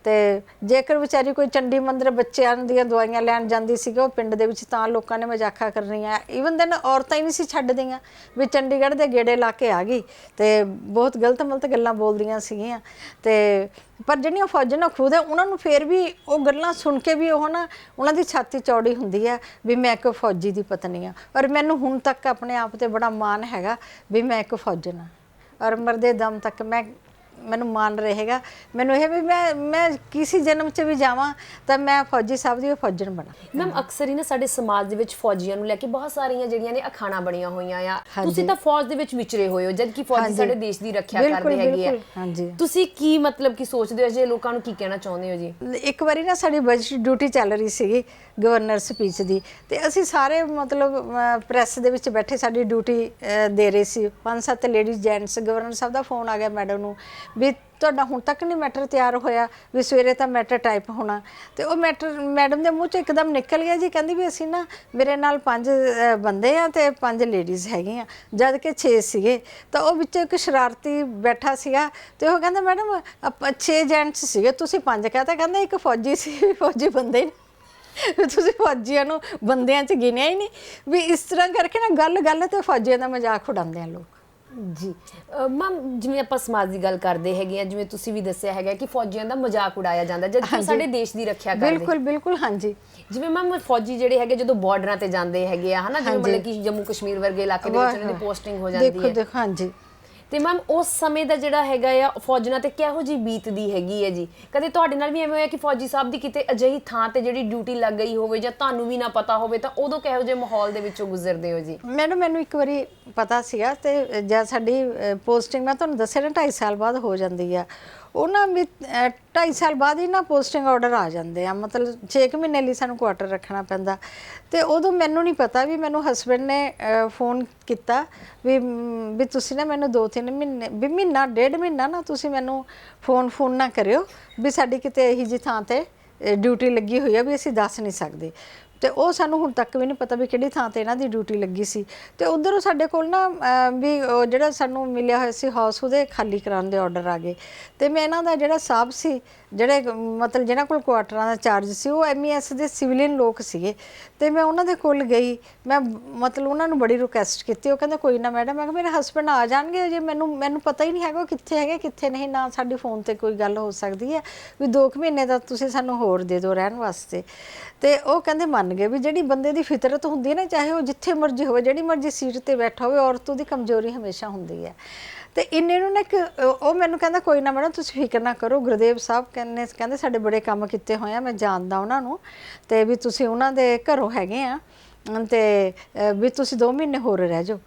ਤੇ ਜੇਕਰ ਵਿਚਾਰੀ ਕੋਈ ਚੰਡੀ ਮੰਦਰ ਬੱਚਿਆਂ ਦੀਆਂ ਦਵਾਈਆਂ ਲੈਣ ਜਾਂਦੀ ਸੀਗੀ, ਉਹ ਪਿੰਡ ਦੇ ਵਿੱਚ ਤਾਂ ਲੋਕਾਂ ਨੇ ਮਜ਼ਾਕਾਂ ਕਰਨੀਆਂ। ਈਵਨ ਦੈਨ ਔਰਤਾਂ ਹੀ ਨਹੀਂ ਸੀ ਛੱਡਦੀਆਂ ਵੀ ਚੰਡੀਗੜ੍ਹ ਦੇ ਗੇੜੇ ਲਾ ਕੇ ਆ ਗਈ। ਤੇ ਬਹੁਤ ਗਲਤ ਮਲਤ ਗੱਲਾਂ ਬੋਲਦੀਆਂ ਸੀਗੀਆਂ। ਤੇ ਪਰ ਜਿਹੜੀਆਂ ਫੌਜਾਂ ਖੁਦ ਹੈ, ਉਹਨਾਂ ਨੂੰ ਫੇਰ ਵੀ ਉਹ ਗੱਲਾਂ ਸੁਣ ਕੇ ਵੀ ਉਹ ਨਾ ਉਹਨਾਂ ਦੀ ਛਾਤੀ ਚੌੜੀ ਹੁੰਦੀ ਹੈ ਵੀ ਮੈਂ ਇੱਕ ਫੌਜੀ ਦੀ ਪਤਨੀ ਆ ਔਰ ਮੈਨੂੰ ਹੁਣ ਤੱਕ ਆਪਣੇ ਆਪ ਤੇ ਬੜਾ ਮਾਣ ਹੈਗਾ ਵੀ ਮੈਂ ਇੱਕ ਫੌਜਣ ਆ ਔਰ ਮਰਦੇ ਦਮ ਤੱਕ ਮੈਂ ਮੈਨੂੰ ਮਾਣ ਰਹੇਗਾ। ਮੈਨੂੰ ਇਹ ਵੀ ਮੈਂ ਮੈਂ ਕਿਸੇ ਜਨਮ 'ਚ ਵੀ ਜਾਵਾਂ ਤਾਂ ਮੈਂ ਫੌਜੀ ਸਾਹਿਬ ਦੀ ਫੌਜਣ ਬਣਾ। ਮੈਮ ਅਕਸਰ ਹੀ ਨਾ ਸਾਡੇ ਸਮਾਜ ਦੇ ਵਿੱਚ ਫੌਜੀਆਂ ਨੂੰ ਲੈ ਕੇ ਬਹੁਤ ਸਾਰੀਆਂ ਜਿਹੜੀਆਂ ਨੇ ਅਖਾਣਾ ਬਣੀਆਂ ਹੋਈਆਂ ਆ। ਤੁਸੀਂ ਤਾਂ ਫੌਜ ਦੇ ਵਿੱਚ ਵਿਚਰੇ ਹੋਏ ਹੋ ਜਦ ਕਿ ਫੌਜੀ। ਸਾਡੇ ਦੇਸ਼ ਦੀ ਰੱਖਿਆ ਕਰਦੇ ਹੈਗੇ ਆ। ਹਾਂਜੀ। ਤੁਸੀਂ ਕੀ ਮਤਲਬ ਕੀ ਸੋਚਦੇ ਹੋ ਜੇ ਲੋਕਾਂ ਨੂੰ ਕੀ ਕਹਿਣਾ ਚਾਹੁੰਦੇ ਹੋ ਜੀ? ਇੱਕ ਵਾਰੀ ਨਾ ਸਾਡੀ ਬਜਟ ਡਿਊਟੀ ਚੱਲ ਰਹੀ ਸੀਗੀ ਗਵਰਨਰ ਸਪੀਚ ਦੀ ਤੇ ਅਸੀਂ ਸਾਰੇ ਮਤਲਬ ਪ੍ਰੈਸ ਦੇ ਵਿੱਚ ਬੈਠੇ ਸਾਡੀ ਡਿਊਟੀ ਦੇ ਰਹੇ ਸੀ। ਪੰਜ ਸੱਤ ਲੇਡੀਜ਼ ਜੈਂਟਸ ਗਵਰਨਰ ਸਾਹਿਬ ਦਾ ਫੋਨ ਆ ਗਿਆ ਮੈਡਮ ਨੂੰ। ਵੀ ਤੁਹਾਡਾ ਹੁਣ ਤੱਕ ਨਹੀਂ ਮੈਟਰ ਤਿਆਰ ਹੋਇਆ ਵੀ ਸਵੇਰੇ ਤਾਂ ਮੈਟਰ ਟਾਈਪ ਹੋਣਾ। ਤੇ ਉਹ ਮੈਟਰ ਮੈਡਮ ਦੇ ਮੂੰਹ ਚੋਂ ਇੱਕਦਮ ਨਿਕਲ ਗਿਆ ਜੀ ਕਹਿੰਦੀ ਵੀ ਅਸੀਂ ਨਾ ਮੇਰੇ ਨਾਲ ਪੰਜ ਅਹ, ਬੰਦੇ ਆ ਤੇ ਪੰਜ ਲੇਡੀਜ਼ ਹੈਗੀਆਂ ਜਦ ਕਿ 6 ਸੀਗੇ। ਤਾਂ ਉਹ ਵਿੱਚ ਇੱਕ ਸ਼ਰਾਰਤੀ ਬੈਠਾ ਸੀਗਾ ਤੇ ਉਹ ਕਹਿੰਦਾ ਮੈਡਮ ਆਪਾਂ 6 ਜੈਂਟਸ ਸੀਗੇ ਤੁਸੀਂ ਪੰਜ ਕਹਤਾ ਕਹਿੰਦਾ ਇੱਕ ਫੌਜੀ ਸੀ ਵੀ ਫੌਜੀ ਬੰਦੇ ਨੇ। ਵੀ ਤੁਸੀਂ ਫੌਜੀਆਂ ਨੂੰ ਬੰਦਿਆਂ 'ਚ ਗਿਣਿਆ ਹੀ ਨਹੀਂ। ਵੀ ਇਸ ਤਰ੍ਹਾਂ ਕਰਕੇ ਨਾ ਗੱਲ ਗੱਲ ਤੇ ਫੌਜੀਆਂ ਦਾ ਮਜ਼ਾਕ ਉਡਾਉਂਦੇ ਆ ਲੋਕ। ਜੀ। ਮੈਮ ਜਿਵੇਂ ਆਪਾਂ ਸਮਾਜ ਦੀ ਗੱਲ ਕਰਦੇ ਹੈਗੇ ਆ ਜਿਵੇਂ ਤੁਸੀਂ ਵੀ ਦੱਸਿਆ ਹੈਗਾ ਕਿ ਫੌਜੀਆਂ ਦਾ ਮਜ਼ਾਕ ਉਡਾਇਆ ਜਾਂਦਾ ਜਦ ਕਿ। ਸਾਡੇ ਦੇਸ਼ ਦੀ ਰੱਖਿਆ ਕਰਦੇ। ਬਿਲਕੁਲ ਬਿਲਕੁਲ ਹਾਂਜੀ। ਜਿਵੇਂ ਮੈਮ ਫੌਜੀ ਜਿਹੜੇ ਹੈਗੇ ਜਦੋਂ ਬਾਰਡਰਾਂ ਤੇ ਜਾਂਦੇ ਹੈਗੇ ਆ ਹਨਾ ਜਿਵੇਂ। ਮਤਲਬ ਕਿ ਜੰਮੂ ਕਸ਼ਮੀਰ ਵਰਗੇ ਇਲਾਕੇ ਦੇ ਵਿੱਚ ਉਹਨਾਂ ਦੀ ਪੋਸਟਿੰਗ ਹੋ ਜਾਂਦੀ ਦੇਖੋ ਹੈ। ਦੇਖੋ ਹਾਂਜੀ। ਤੇ ਮੈਮ ਉਸ ਸਮੇਂ ਦਾ ਜਿਹੜਾ ਹੈਗਾ ਆ ਫੌਜਣਾ ਤੇ ਕਿਹੋ ਜੀ ਬੀਤਦੀ ਹੈਗੀ ਹੈ ਜੀ? ਕਦੇ ਤੁਹਾਡੇ ਨਾਲ ਵੀ ਐਵੇਂ ਹੋਇਆ ਕਿ ਫੌਜੀ ਸਾਹਿਬ ਦੀ ਕਿਤੇ ਅਜਿਹੀ ਥਾਂ ਤੇ ਜਿਹੜੀ ਡਿਊਟੀ ਲੱਗ ਗਈ ਹੋਵੇ ਜਾਂ ਤੁਹਾਨੂੰ ਵੀ ਨਾ ਪਤਾ ਹੋਵੇ, ਤਾਂ ਉਦੋਂ ਕਿਹੋ ਜਿਹੇ ਮਾਹੌਲ ਦੇ ਵਿੱਚੋਂ ਗੁਜ਼ਰਦੇ ਹੋ ਜੀ? ਮੈਨੂੰ ਮੈਨੂੰ ਇੱਕ ਵਾਰੀ ਪਤਾ ਸੀਗਾ ਤੇ ਜਦ ਸਾਡੀ ਪੋਸਟਿੰਗ ਮੈਂ ਤੁਹਾਨੂੰ ਦੱਸਿਆ ਨਾ 2.5 ਸਾਲ ਬਾਅਦ ਹੋ ਜਾਂਦੀ ਆ। ਉਹ ਨਾ ਵੀ 2.5 ਸਾਲ ਬਾਅਦ ਹੀ ਨਾ ਪੋਸਟਿੰਗ ਆਰਡਰ ਆ ਜਾਂਦੇ ਆ। ਮਤਲਬ 6 ਮਹੀਨੇ ਲਈ ਸਾਨੂੰ ਕੁਆਟਰ ਰੱਖਣਾ ਪੈਂਦਾ। ਤੇ ਉਦੋਂ ਮੈਨੂੰ ਨਹੀਂ ਪਤਾ ਵੀ ਮੈਨੂੰ ਹਸਬੰਡ ਨੇ ਫੋਨ ਕੀਤਾ ਵੀ ਵੀ ਤੁਸੀਂ ਨਾ ਮੈਨੂੰ 2-3 ਮਹੀਨੇ, ਵੀ ਮਹੀਨਾ, ਡੇਢ ਮਹੀਨਾ ਨਾ ਤੁਸੀਂ ਮੈਨੂੰ ਫੋਨ ਫੋਨ ਨਾ ਕਰਿਓ ਵੀ ਸਾਡੀ ਕਿਤੇ ਇਹੀ ਜੀ ਥਾਂ ਤੇ ਡਿਊਟੀ ਲੱਗੀ ਹੋਈ ਆ ਵੀ ਅਸੀਂ ਦੱਸ ਨਹੀਂ ਸਕਦੇ। ਤੇ ਉਹ ਸਾਨੂੰ ਹੁਣ ਤੱਕ ਵੀ ਨਹੀਂ ਪਤਾ ਵੀ ਕਿਹੜੀ ਥਾਂ ਤੇ ਇਹਨਾਂ ਦੀ ਡਿਊਟੀ ਲੱਗੀ ਸੀ। ਤੇ ਉਧਰੋਂ ਸਾਡੇ ਕੋਲ ਨਾ ਅਹ, ਵੀ ਉਹ ਜਿਹੜਾ ਸਾਨੂੰ ਮਿਲਿਆ ਹੋਇਆ ਸੀ ਹਾਊਸ ਉਹਦੇ ਖਾਲੀ ਕਰਾਉਣ ਦੇ ਆਰਡਰ ਆ ਗਏ। ਤੇ ਮੈਂ ਇਹਨਾਂ ਦਾ ਜਿਹੜਾ ਸਾਹਿਬ ਸੀ ਜਿਹੜੇ, ਮਤਲਬ ਜਿਹਨਾਂ ਕੋਲ ਕੁਆਟਰਾਂ ਦਾ ਚਾਰਜ ਸੀ, ਉਹ ਐਮਈਐਸ ਦੇ ਸਿਵਲੀਅਨ ਲੋਕ ਸੀਗੇ। ਤੇ ਮੈਂ ਉਹਨਾਂ ਦੇ ਕੋਲ ਗਈ। ਮੈਂ, ਮਤਲਬ ਉਹਨਾਂ ਨੂੰ ਬੜੀ ਰਿਕੁਐਸਟ ਕੀਤੀ। ਉਹ ਕਹਿੰਦੇ, ਕੋਈ ਨਾ ਮੈਡਮ ਮੈਂ ਕਿਹਾ, ਮੇਰੇ ਹਸਬੰਡ ਆ ਜਾਣਗੇ ਜੇ ਮੈਨੂੰ ਮੈਨੂੰ ਪਤਾ ਹੀ ਨਹੀਂ ਹੈਗਾ ਉਹ ਕਿੱਥੇ ਹੈਗੇ, ਕਿੱਥੇ ਨਹੀਂ। ਨਾ ਸਾਡੀ ਫੋਨ ਤੇ ਕੋਈ ਗੱਲ ਹੋ ਸਕਦੀ ਹੈ। ਵੀ 2 ਮਹੀਨੇ ਦਾ ਤੁਸੀਂ ਸਾਨੂੰ ਹੋਰ ਦੇ ਦਿਓ ਰਹਿਣ ਵਾਸਤੇ। ਤੇ ਉਹ ਕਹਿੰਦੇ, ਮੰਨ ਗਏ ਵੀ ਜਿਹੜੀ ਬੰਦੇ ਦੀ ਫਿਤਰਤ ਹੁੰਦੀ ਹੈ ਨਾ, ਚਾਹੇ ਉਹ ਜਿੱਥੇ ਮਰਜ਼ੀ ਹੋਵੇ, ਜਿਹੜੀ ਮਰਜ਼ੀ ਸੀਟ ਤੇ ਬੈਠਾ ਹੋਵੇ, ਔਰਤ ਉਹਦੀ ਕਮਜ਼ੋਰੀ ਹਮੇਸ਼ਾ ਹੁੰਦੀ ਹੈ। ਤੇ ਇੰਨੇ ਨੂੰ ਨਾ ਇੱਕ ਉਹ ਮੈਨੂੰ ਕਹਿੰਦਾ, ਕੋਈ ਨਾ ਮੈਡਮ, ਤੁਸੀਂ ਫਿਕਰ ਨਾ ਕਰੋ, ਗੁਰਦੇਵ ਸਾਹਿਬ ਕਹਿੰਦੇ ਕਹਿੰਦੇ ਸਾਡੇ ਬੜੇ ਕੰਮ ਕੀਤੇ ਹੋਏ ਆ, ਮੈਂ ਜਾਣਦਾ ਉਹਨਾਂ ਨੂੰ ਤੇ ਵੀ ਤੁਸੀਂ ਉਹਨਾਂ ਦੇ ਘਰੋਂ ਹੈਗੇ ਆ ਤੇ ਵੀ ਤੁਸੀਂ 2 ਮਹੀਨੇ ਹੋਰ ਰਹਿ ਜਾਓ।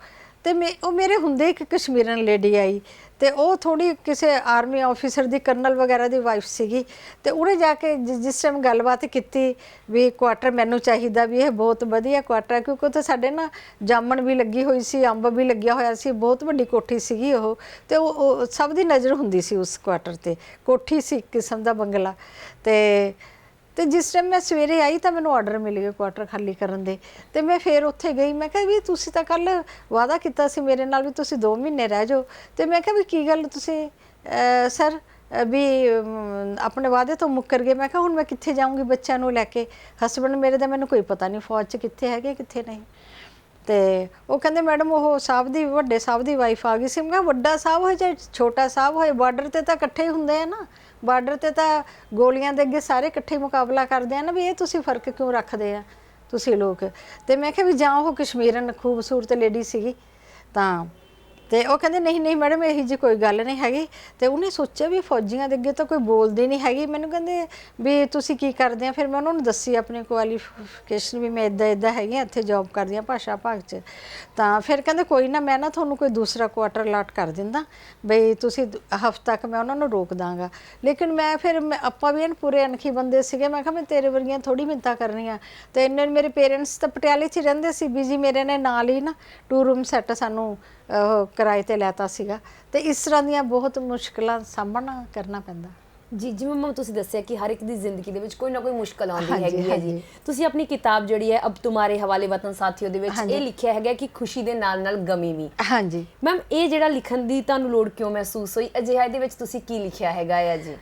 ਤੇ ਮੇ, ਉਹ ਮੇਰੇ ਹੁੰਦੇ ਇੱਕ ਕਸ਼ਮੀਰਨ ਲੇਡੀ ਆਈ ਤੇ ਉਹ ਥੋੜੀ ਕਿਸੇ ਆਰਮੀ ਆਫੀਸਰ ਦੀ ਕਰਨਲ ਵਗੈਰਾ ਦੀ ਵਾਈਫ ਸੀਗੀ ਤੇ ਉਹਨੇ ਜਾ ਕੇ ਜਿ- ਜਿਸ ਟਾਈਮ ਗੱਲਬਾਤ ਕੀਤੀ ਵੀ ਕੁਆਟਰ ਮੈਨੂੰ ਚਾਹੀਦਾ ਵੀ ਇਹ ਬਹੁਤ ਵਧੀਆ ਕੁਆਟਰ ਹੈ ਕਿਉਂਕਿ ਉੱਥੇ ਸਾਡੇ ਨਾ ਜਾਮਣ ਵੀ ਲੱਗੀ ਹੋਈ ਸੀ, ਅੰਬ ਵੀ ਲੱਗਿਆ ਹੋਇਆ ਸੀ, ਬਹੁਤ ਵੱਡੀ ਕੋਠੀ ਸੀਗੀ ਉਹ ਤੇ ਉਹ ਉਹ ਸਭ ਦੀ ਨਜ਼ਰ ਹੁੰਦੀ ਸੀ ਉਸ ਕੁਆਟਰ ਤੇ ਕੋਠੀ ਸੀ ਇੱਕ ਕਿਸਮ ਦਾ ਬੰਗਲਾ ਤੇ ਤੇ ਜਿਸ ਟਾਈਮ ਮੈਂ ਸਵੇਰੇ ਆਈ ਤਾਂ ਮੈਨੂੰ ਆਰਡਰ ਮਿਲ ਗਿਆ ਕੁਆਟਰ ਖਾਲੀ ਕਰਨ ਦੇ। ਤੇ ਮੈਂ ਫੇਰ ਉੱਥੇ ਗਈ, ਮੈਂ ਕਿਹਾ ਵੀ ਤੁਸੀਂ ਤਾਂ ਕੱਲ ਵਾਅਦਾ ਕੀਤਾ ਸੀ ਮੇਰੇ ਨਾਲ ਵੀ ਤੁਸੀਂ 2 ਮਹੀਨੇ ਰਹਿ ਜਾਓ। ਤੇ ਮੈਂ ਕਿਹਾ ਵੀ ਕੀ ਗੱਲ ਤੁਸੀਂ ਸਰ ਵੀ ਆਪਣੇ ਵਾਅਦੇ ਤੋਂ ਮੁੱਕਰ ਗਏ। ਮੈਂ ਕਿਹਾ ਹੁਣ ਮੈਂ ਕਿੱਥੇ ਜਾਊਂਗੀ ਬੱਚਿਆਂ ਨੂੰ ਲੈ ਕੇ? ਹਸਬੰਡ ਮੇਰੇ ਦਾ ਮੈਨੂੰ ਕੋਈ ਪਤਾ ਨਹੀਂ ਫੌਜ 'ਚ ਕਿੱਥੇ ਹੈਗੇ, ਕਿੱਥੇ ਨਹੀਂ। ਤੇ ਉਹ ਕਹਿੰਦੇ, ਮੈਡਮ, ਉਹ ਸਾਹਿਬ ਦੀ, ਵੱਡੇ ਸਾਹਿਬ ਦੀ ਵਾਈਫ ਆ ਗਈ ਸੀ। ਮੈਂ ਕਿਹਾ, ਵੱਡਾ ਸਾਹਿਬ ਹੋਏ ਚਾਹੇ ਛੋਟਾ ਸਾਹਿਬ ਹੋਏ? ਬਾਰਡਰ ਤੇ ਤਾਂ ਇਕੱਠੇ ਹੀ ਹੁੰਦੇ ਆ ਨਾ। ਬਾਰਡਰ ਤੇ ਤਾਂ ਗੋਲੀਆਂ ਦੇ ਅੱਗੇ ਸਾਰੇ ਇਕੱਠੇ ਮੁਕਾਬਲਾ ਕਰਦੇ ਆ ਨਾ, ਵੀ ਇਹ ਤੁਸੀਂ ਫ਼ਰਕ ਕਿਉਂ ਰੱਖਦੇ ਆ, ਤੁਸੀਂ ਲੋਕ? ਤੇ ਮੈਂ ਕਿਹਾ ਵੀ ਜਾਂ ਉਹ ਕਸ਼ਮੀਰਨ ਖੂਬਸੂਰਤ ਲੇਡੀ ਸੀਗੀ, ਤਾਂ ਤੇ ਉਹ ਕਹਿੰਦੇ, ਨਹੀਂ ਨਹੀਂ ਮੈਡਮ, ਇਹੀ ਜੀ ਕੋਈ ਗੱਲ ਨਹੀਂ ਹੈਗੀ। ਤੇ ਉਹਨੇ ਸੋਚਿਆ ਵੀ ਫੌਜੀਆਂ ਦੇ ਅੱਗੇ ਤਾਂ ਕੋਈ ਬੋਲਦੀ ਨਹੀਂ ਹੈਗੀ। ਮੈਨੂੰ ਕਹਿੰਦੇ ਵੀ ਤੁਸੀਂ ਕੀ ਕਰਦੇ ਆ? ਫਿਰ ਮੈਂ ਉਹਨਾਂ ਨੂੰ ਦੱਸੀ ਆਪਣੀ ਕੁਆਲੀਫਿਕੇਸ਼ਨ ਵੀ ਮੈਂ ਇਦਾਂ ਇਦਾਂ ਹੈਗੀ ਆ, ਇੱਥੇ ਜੌਬ ਕਰਦੀ ਆ ਭਾਸ਼ਾ ਭਾਗ 'ਚ। ਤਾਂ ਫਿਰ ਕਹਿੰਦੇ, ਕੋਈ ਨਾ, ਮੈਂ ਨਾ ਤੁਹਾਨੂੰ ਕੋਈ ਦੂਸਰਾ ਕੁਆਟਰ ਅਲਾਟ ਕਰ ਦਿੰਦਾ। ਬਈ ਤੁਸੀਂ ਹਫ਼ਤਾ ਤੱਕ ਮੈਂ ਉਹਨਾਂ ਨੂੰ ਰੋਕ ਦਾਂਗਾ। ਲੇਕਿਨ ਮੈਂ ਫਿਰ ਮੈਂ- ਆਪਾਂ ਵੀ ਇਹਨ ਪੂਰੇ ਅਣਖੀ ਬੰਦੇ ਸੀਗੇ। ਮੈਂ ਕਿਹਾ, ਮੈਂ ਤੇਰੇ ਵਰਗੀਆਂ ਥੋੜੀ ਮਿੰਤਾ ਕਰਨੀਆਂ। ਤੇ ਇੰਨੇ ਮੇਰੇ ਪੇਰੈਂਟਸ ਤਾਂ ਪਟਿਆਲੇ 'ਚ ਹੀ ਰਹਿੰਦੇ ਸੀ। ਬੀਜੀ ਮੇਰੇ ਨੇ ਨਾਲ ਹੀ ਨਾ ਟੂ ਰੂਮ ਸੈੱਟ ਸਾਨੂੰ ਉਹ ਕਿਰਾਏ ਤੇ ਲੈਤਾ ਸੀਗਾ। ਤੇ ਇਸ ਤਰ੍ਹਾਂ ਦੀਆਂ ਬਹੁਤ ਮੁਸ਼ਕਲਾਂ ਸਾਹਮਣਾ ਕਰਨਾ ਪੈਂਦਾ। ਜੀ ਜਿਵੇਂ ਮੈਂ ਤੁਸੀਂ ਦੱਸਿਆ ਕਿ ਹਰ ਇੱਕ ਦੀ ਜ਼ਿੰਦਗੀ ਦੇ ਵਿੱਚ ਕੋਈ ਨਾ ਕੋਈ ਮੁਸ਼ਕਲ ਆਉਂਦੀ ਹੈਗੀ ਹੈ ਜੀ। ਤੁਸੀਂ ਆਪਣੀ ਕਿਤਾਬ ਜਿਹੜੀ ਹੈ ਅਬ ਤੁਮਾਰੇ ਹਵਾਲੇ ਵਤਨ ਸਾਥੀਓ ਦੇ ਵਿੱਚ ਇਹ ਲਿਖਿਆ ਹੈਗਾ ਕਿ ਖੁਸ਼ੀ ਦੇ ਨਾਲ ਨਾਲ ਗਮੀ ਵੀ। ਹਾਂਜੀ। ਮੈਮ ਇਹ ਜਿਹੜਾ ਲਿਖਣ ਦੀ ਤੁਹਾਨੂੰ ਲੋੜ ਕਿਉਂ ਮਹਿਸੂਸ ਹੋਈ? ਅਜਿਹਾ ਇਹਦੇ ਵਿੱਚ ਤੁਸੀਂ ਕੀ ਲਿਖਿਆ ਹੈਗਾ ਹੈ ਜੀ?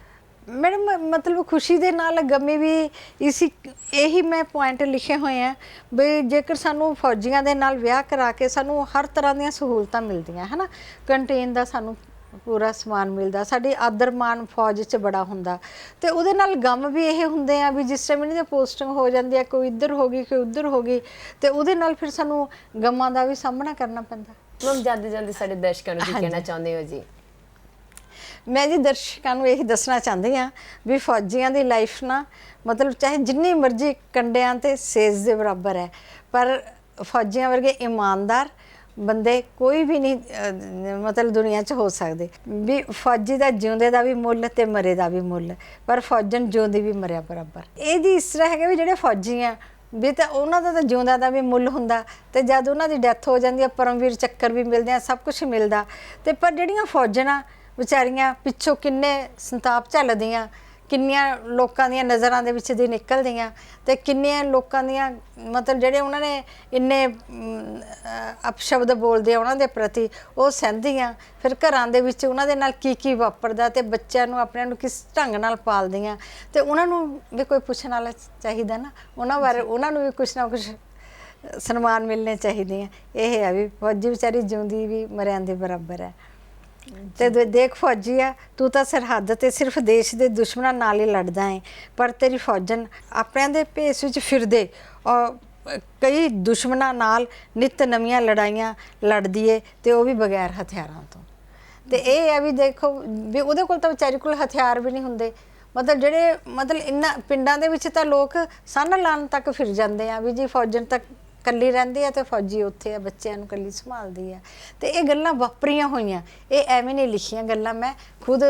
ਮੈਡਮ ਮਤਲਬ ਖੁਸ਼ੀ ਦੇ ਨਾਲ ਗਮੀ ਵੀ ਇਸੀ ਇਹੀ ਮੈਂ ਪੁਆਇੰਟ ਲਿਖੇ ਹੋਏ ਆ ਵੀ ਜੇਕਰ ਸਾਨੂੰ ਫੌਜੀਆਂ ਦੇ ਨਾਲ ਵਿਆਹ ਕਰਾ ਕੇ ਸਾਨੂੰ ਹਰ ਤਰ੍ਹਾਂ ਦੀਆਂ ਸਹੂਲਤਾਂ ਮਿਲਦੀਆਂ ਹੈ ਨਾ ਕੰਟੇਨ ਦਾ ਸਾਨੂੰ ਪੂਰਾ ਸਮਾਨ ਮਿਲਦਾ ਸਾਡੀ ਆਦਰ ਮਾਨ ਫੌਜ 'ਚ ਬੜਾ ਹੁੰਦਾ। ਤੇ ਉਹਦੇ ਨਾਲ ਗਮ ਵੀ ਇਹ ਹੁੰਦੇ ਆ ਵੀ ਜਿਸ ਟਾਈਮ ਇਹਨਾਂ ਦੀ ਪੋਸਟਿੰਗ ਹੋ ਜਾਂਦੀ ਆ ਕੋਈ ਇੱਧਰ ਹੋ ਗਈ ਕੋਈ ਉੱਧਰ ਹੋ ਗਈ ਤੇ ਉਹਦੇ ਨਾਲ ਫਿਰ ਸਾਨੂੰ ਗਮਾਂ ਦਾ ਵੀ ਸਾਹਮਣਾ ਕਰਨਾ ਪੈਂਦਾ। ਮੈਮ ਜਾਂਦੇ ਜਾਂਦੇ ਸਾਡੇ ਦਰਸ਼ਕਾਂ ਨੂੰ ਕੀ। ਕਹਿਣਾ ਚਾਹੁੰਦੇ ਹੋ ਜੀ? ਮੈਂ ਜੀ ਦਰਸ਼ਕਾਂ ਨੂੰ ਇਹੀ ਦੱਸਣਾ ਚਾਹੁੰਦੀ ਆ ਵੀ ਫੌਜੀਆਂ ਦੀ ਲਾਈਫ ਨਾ ਮਤਲਬ ਚਾਹੇ ਜਿੰਨੀ ਮਰਜ਼ੀ ਕੰਡਿਆਂ ਤੇ ਸੇਜ਼ ਦੇ ਬਰਾਬਰ ਹੈ, ਪਰ ਫੌਜੀਆਂ ਵਰਗੇ ਇਮਾਨਦਾਰ ਬੰਦੇ ਕੋਈ ਵੀ ਨਹੀਂ ਮਤਲਬ ਦੁਨੀਆ 'ਚ ਹੋ ਸਕਦੇ। ਵੀ ਫੌਜੀ ਦਾ ਜਿਉਂਦੇ ਦਾ ਵੀ ਮੁੱਲ ਤੇ ਮਰੇ ਦਾ ਵੀ ਮੁੱਲ, ਪਰ ਫੌਜਨ ਜਿਉਂਦੀ ਵੀ ਮਰਿਆ ਬਰਾਬਰ। ਇਹ ਜੀ ਇਸ ਤਰ੍ਹਾਂ ਹੈਗਾ ਵੀ ਜਿਹੜੇ ਫੌਜੀ ਆ, ਵੀ ਤਾਂ ਉਹਨਾਂ ਦਾ ਤਾਂ ਜਿਉਂਦਾ ਦਾ ਵੀ ਮੁੱਲ ਹੁੰਦਾ, ਤੇ ਜਦ ਉਹਨਾਂ ਦੀ ਡੈਥ ਹੋ ਜਾਂਦੀ ਹੈ ਪਰਮਵੀਰ ਚੱਕਰ ਵੀ ਮਿਲਦੇ ਆ, ਸਭ ਕੁਝ ਮਿਲਦਾ। ਤੇ ਪਰ ਜਿਹੜੀਆਂ ਫੌਜਣਾ ਵਿਚਾਰੀਆਂ ਪਿੱਛੋਂ ਕਿੰਨੇ ਸੰਤਾਪ ਝੱਲਦੀਆਂ ਕਿੰਨੀਆਂ ਲੋਕਾਂ ਦੀਆਂ ਨਜ਼ਰਾਂ ਦੇ ਵਿੱਚ ਦੀ ਨਿਕਲਦੀਆਂ ਤੇ ਕਿੰਨੀਆਂ ਲੋਕਾਂ ਦੀਆਂ ਮਤਲਬ ਜਿਹੜੇ ਉਹਨਾਂ ਨੇ ਇੰਨੇ ਅਪਸ਼ਬਦ ਬੋਲਦੇ ਆ ਉਹਨਾਂ ਦੇ ਪ੍ਰਤੀ ਉਹ ਸਹਿੰਦੀਆਂ। ਫਿਰ ਘਰਾਂ ਦੇ ਵਿੱਚ ਉਹਨਾਂ ਦੇ ਨਾਲ ਕੀ ਕੀ ਵਾਪਰਦਾ ਤੇ ਬੱਚਿਆਂ ਨੂੰ ਆਪਣਿਆਂ ਨੂੰ ਕਿਸ ਢੰਗ ਨਾਲ ਪਾਲਦੀਆਂ। ਤੇ ਉਹਨਾਂ ਨੂੰ ਵੀ ਕੋਈ ਪੁੱਛਣ ਵਾਲਾ ਚਾਹੀਦਾ ਨਾ ਉਹਨਾਂ ਬਾਰੇ ਉਹਨਾਂ ਨੂੰ ਵੀ ਕੁਝ ਨਾ ਕੁਝ ਸਨਮਾਨ ਮਿਲਨੇ ਚਾਹੀਦੇ ਆ। ਇਹ ਹੈ ਵੀ ਫੌਜੀ ਵਿਚਾਰੀ ਜਿਉਂਦੀ ਵੀ ਮਰਿਆਂ ਦੇ ਬਰਾਬਰ ਹੈ। ਤੇ ਦੇਖ ਫੌਜੀ ਆ, ਤੂੰ ਤਾਂ ਸਰਹੱਦ ਤੇ ਸਿਰਫ ਦੇਸ਼ ਦੇ ਦੁਸ਼ਮਣਾਂ ਨਾਲ ਹੀ ਲੜਦਾ ਹੈ। ਪਰ ਤੇਰੀ ਫੌਜਨ ਆਪਣਿਆਂ ਦੇ ਭੇਸ ਵਿੱਚ ਫਿਰਦੇ। ਔਰ ਕਈ ਦੁਸ਼ਮਣਾਂ ਨਾਲ ਨਿਤ ਨਵੀਆਂ ਲੜਾਈਆਂ ਲੜਦੀ ਏ ਤੇ ਉਹ ਵੀ ਬਗੈਰ ਹਥਿਆਰਾਂ ਤੋਂ। ਤੇ ਇਹ ਹੈ ਵੀ ਦੇਖੋ, ਵੀ ਉਹਦੇ ਕੋਲ ਤਾਂ ਵਿਚਾਰੀ ਕੋਲ ਹਥਿਆਰ ਵੀ ਨਹੀਂ ਹੁੰਦੇ। ਮਤਲਬ ਜਿਹੜੇ, ਮਤਲਬ ਇਨਾ, ਪਿੰਡਾਂ ਦੇ ਵਿੱਚ ਤਾਂ ਲੋਕ ਸੰਨ ਲਾਣ ਤੱਕ ਫਿਰ ਜਾਂਦੇ ਆ, ਵੀ ਜੀ ਫੌਜਨ ਤੱਕ ਕੱਲੀ ਰਹਿੰਦੀ ਆ ਤੇ ਫੌਜੀ ਉੱਥੇ ਆ ਬੱਚਿਆਂ ਨੂੰ ਕੱਲੀ ਸੰਭਾਲਦੀ ਆ। ਤੇ ਇਹ ਗੱਲਾਂ ਵਾਪਰੀਆਂ ਹੋਈਆਂ। ਇਹ ਐਵੇਂ ਨਹੀਂ ਲਿਖੀਆਂ ਗੱਲਾਂ ਮੈਂ ਖੁਦ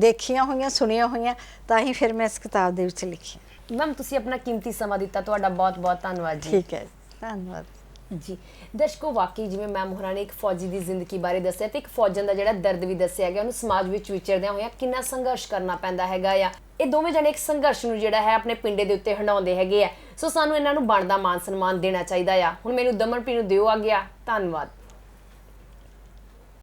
ਦੇਖੀਆਂ ਹੋਈਆਂ ਸੁਣੀਆਂ ਹੋਈਆਂ ਤਾਂ ਹੀ ਫਿਰ ਮੈਂ ਇਸ ਕਿਤਾਬ ਦੇ ਵਿੱਚ ਲਿਖੀਆਂ ਮੈਮ ਤੁਸੀਂ ਆਪਣਾ ਕੀਮਤੀ ਸਮਾਂ ਦਿੱਤਾ ਤੁਹਾਡਾ ਬਹੁਤ ਬਹੁਤ ਧੰਨਵਾਦ ਜੀ। ਠੀਕ ਹੈ ਧੰਨਵਾਦ। ਜੀ ਦਰਸ਼ਕੋ, ਵਾਕਈ ਜਿਵੇਂ ਮੈਮ ਹੋਰਾਂ ਨੇ ਇੱਕ ਫੌਜੀ ਦੀ ਜ਼ਿੰਦਗੀ ਬਾਰੇ ਦੱਸਿਆ ਤੇ ਇੱਕ ਫੌਜਨ ਦਾ ਜਿਹੜਾ ਦਰਦ ਵੀ ਦੱਸਿਆ ਗਿਆ, ਉਹਨੂੰ ਸਮਾਜ ਵਿੱਚ ਵਿਚਰਦਿਆਂ ਹੋਇਆਂ ਕਿੰਨਾ ਸੰਘਰਸ਼ ਕਰਨਾ ਪੈਂਦਾ ਹੈਗਾ ਆ। ਇਹ ਦੋਵੇਂ ਜਣੇ ਇੱਕ ਸੰਘਰਸ਼ ਨੂੰ ਜਿਹੜਾ ਹੈ ਆਪਣੇ ਪਿੰਡੇ ਦੇ ਉੱਤੇ ਹੰਡਾਉਂਦੇ ਹੈਗੇ ਆ। ਸੋ ਸਾਨੂੰ ਇਹਨਾਂ ਨੂੰ ਬਣਦਾ ਮਾਨ ਸਨਮਾਨ ਦੇਣਾ ਚਾਹੀਦਾ ਆ। ਹੁਣ ਮੈਨੂੰ ਦਮਨਪ੍ਰੀਤ ਨੂੰ ਦਿਓ ਆ। ਗਿਆ ਧੰਨਵਾਦ।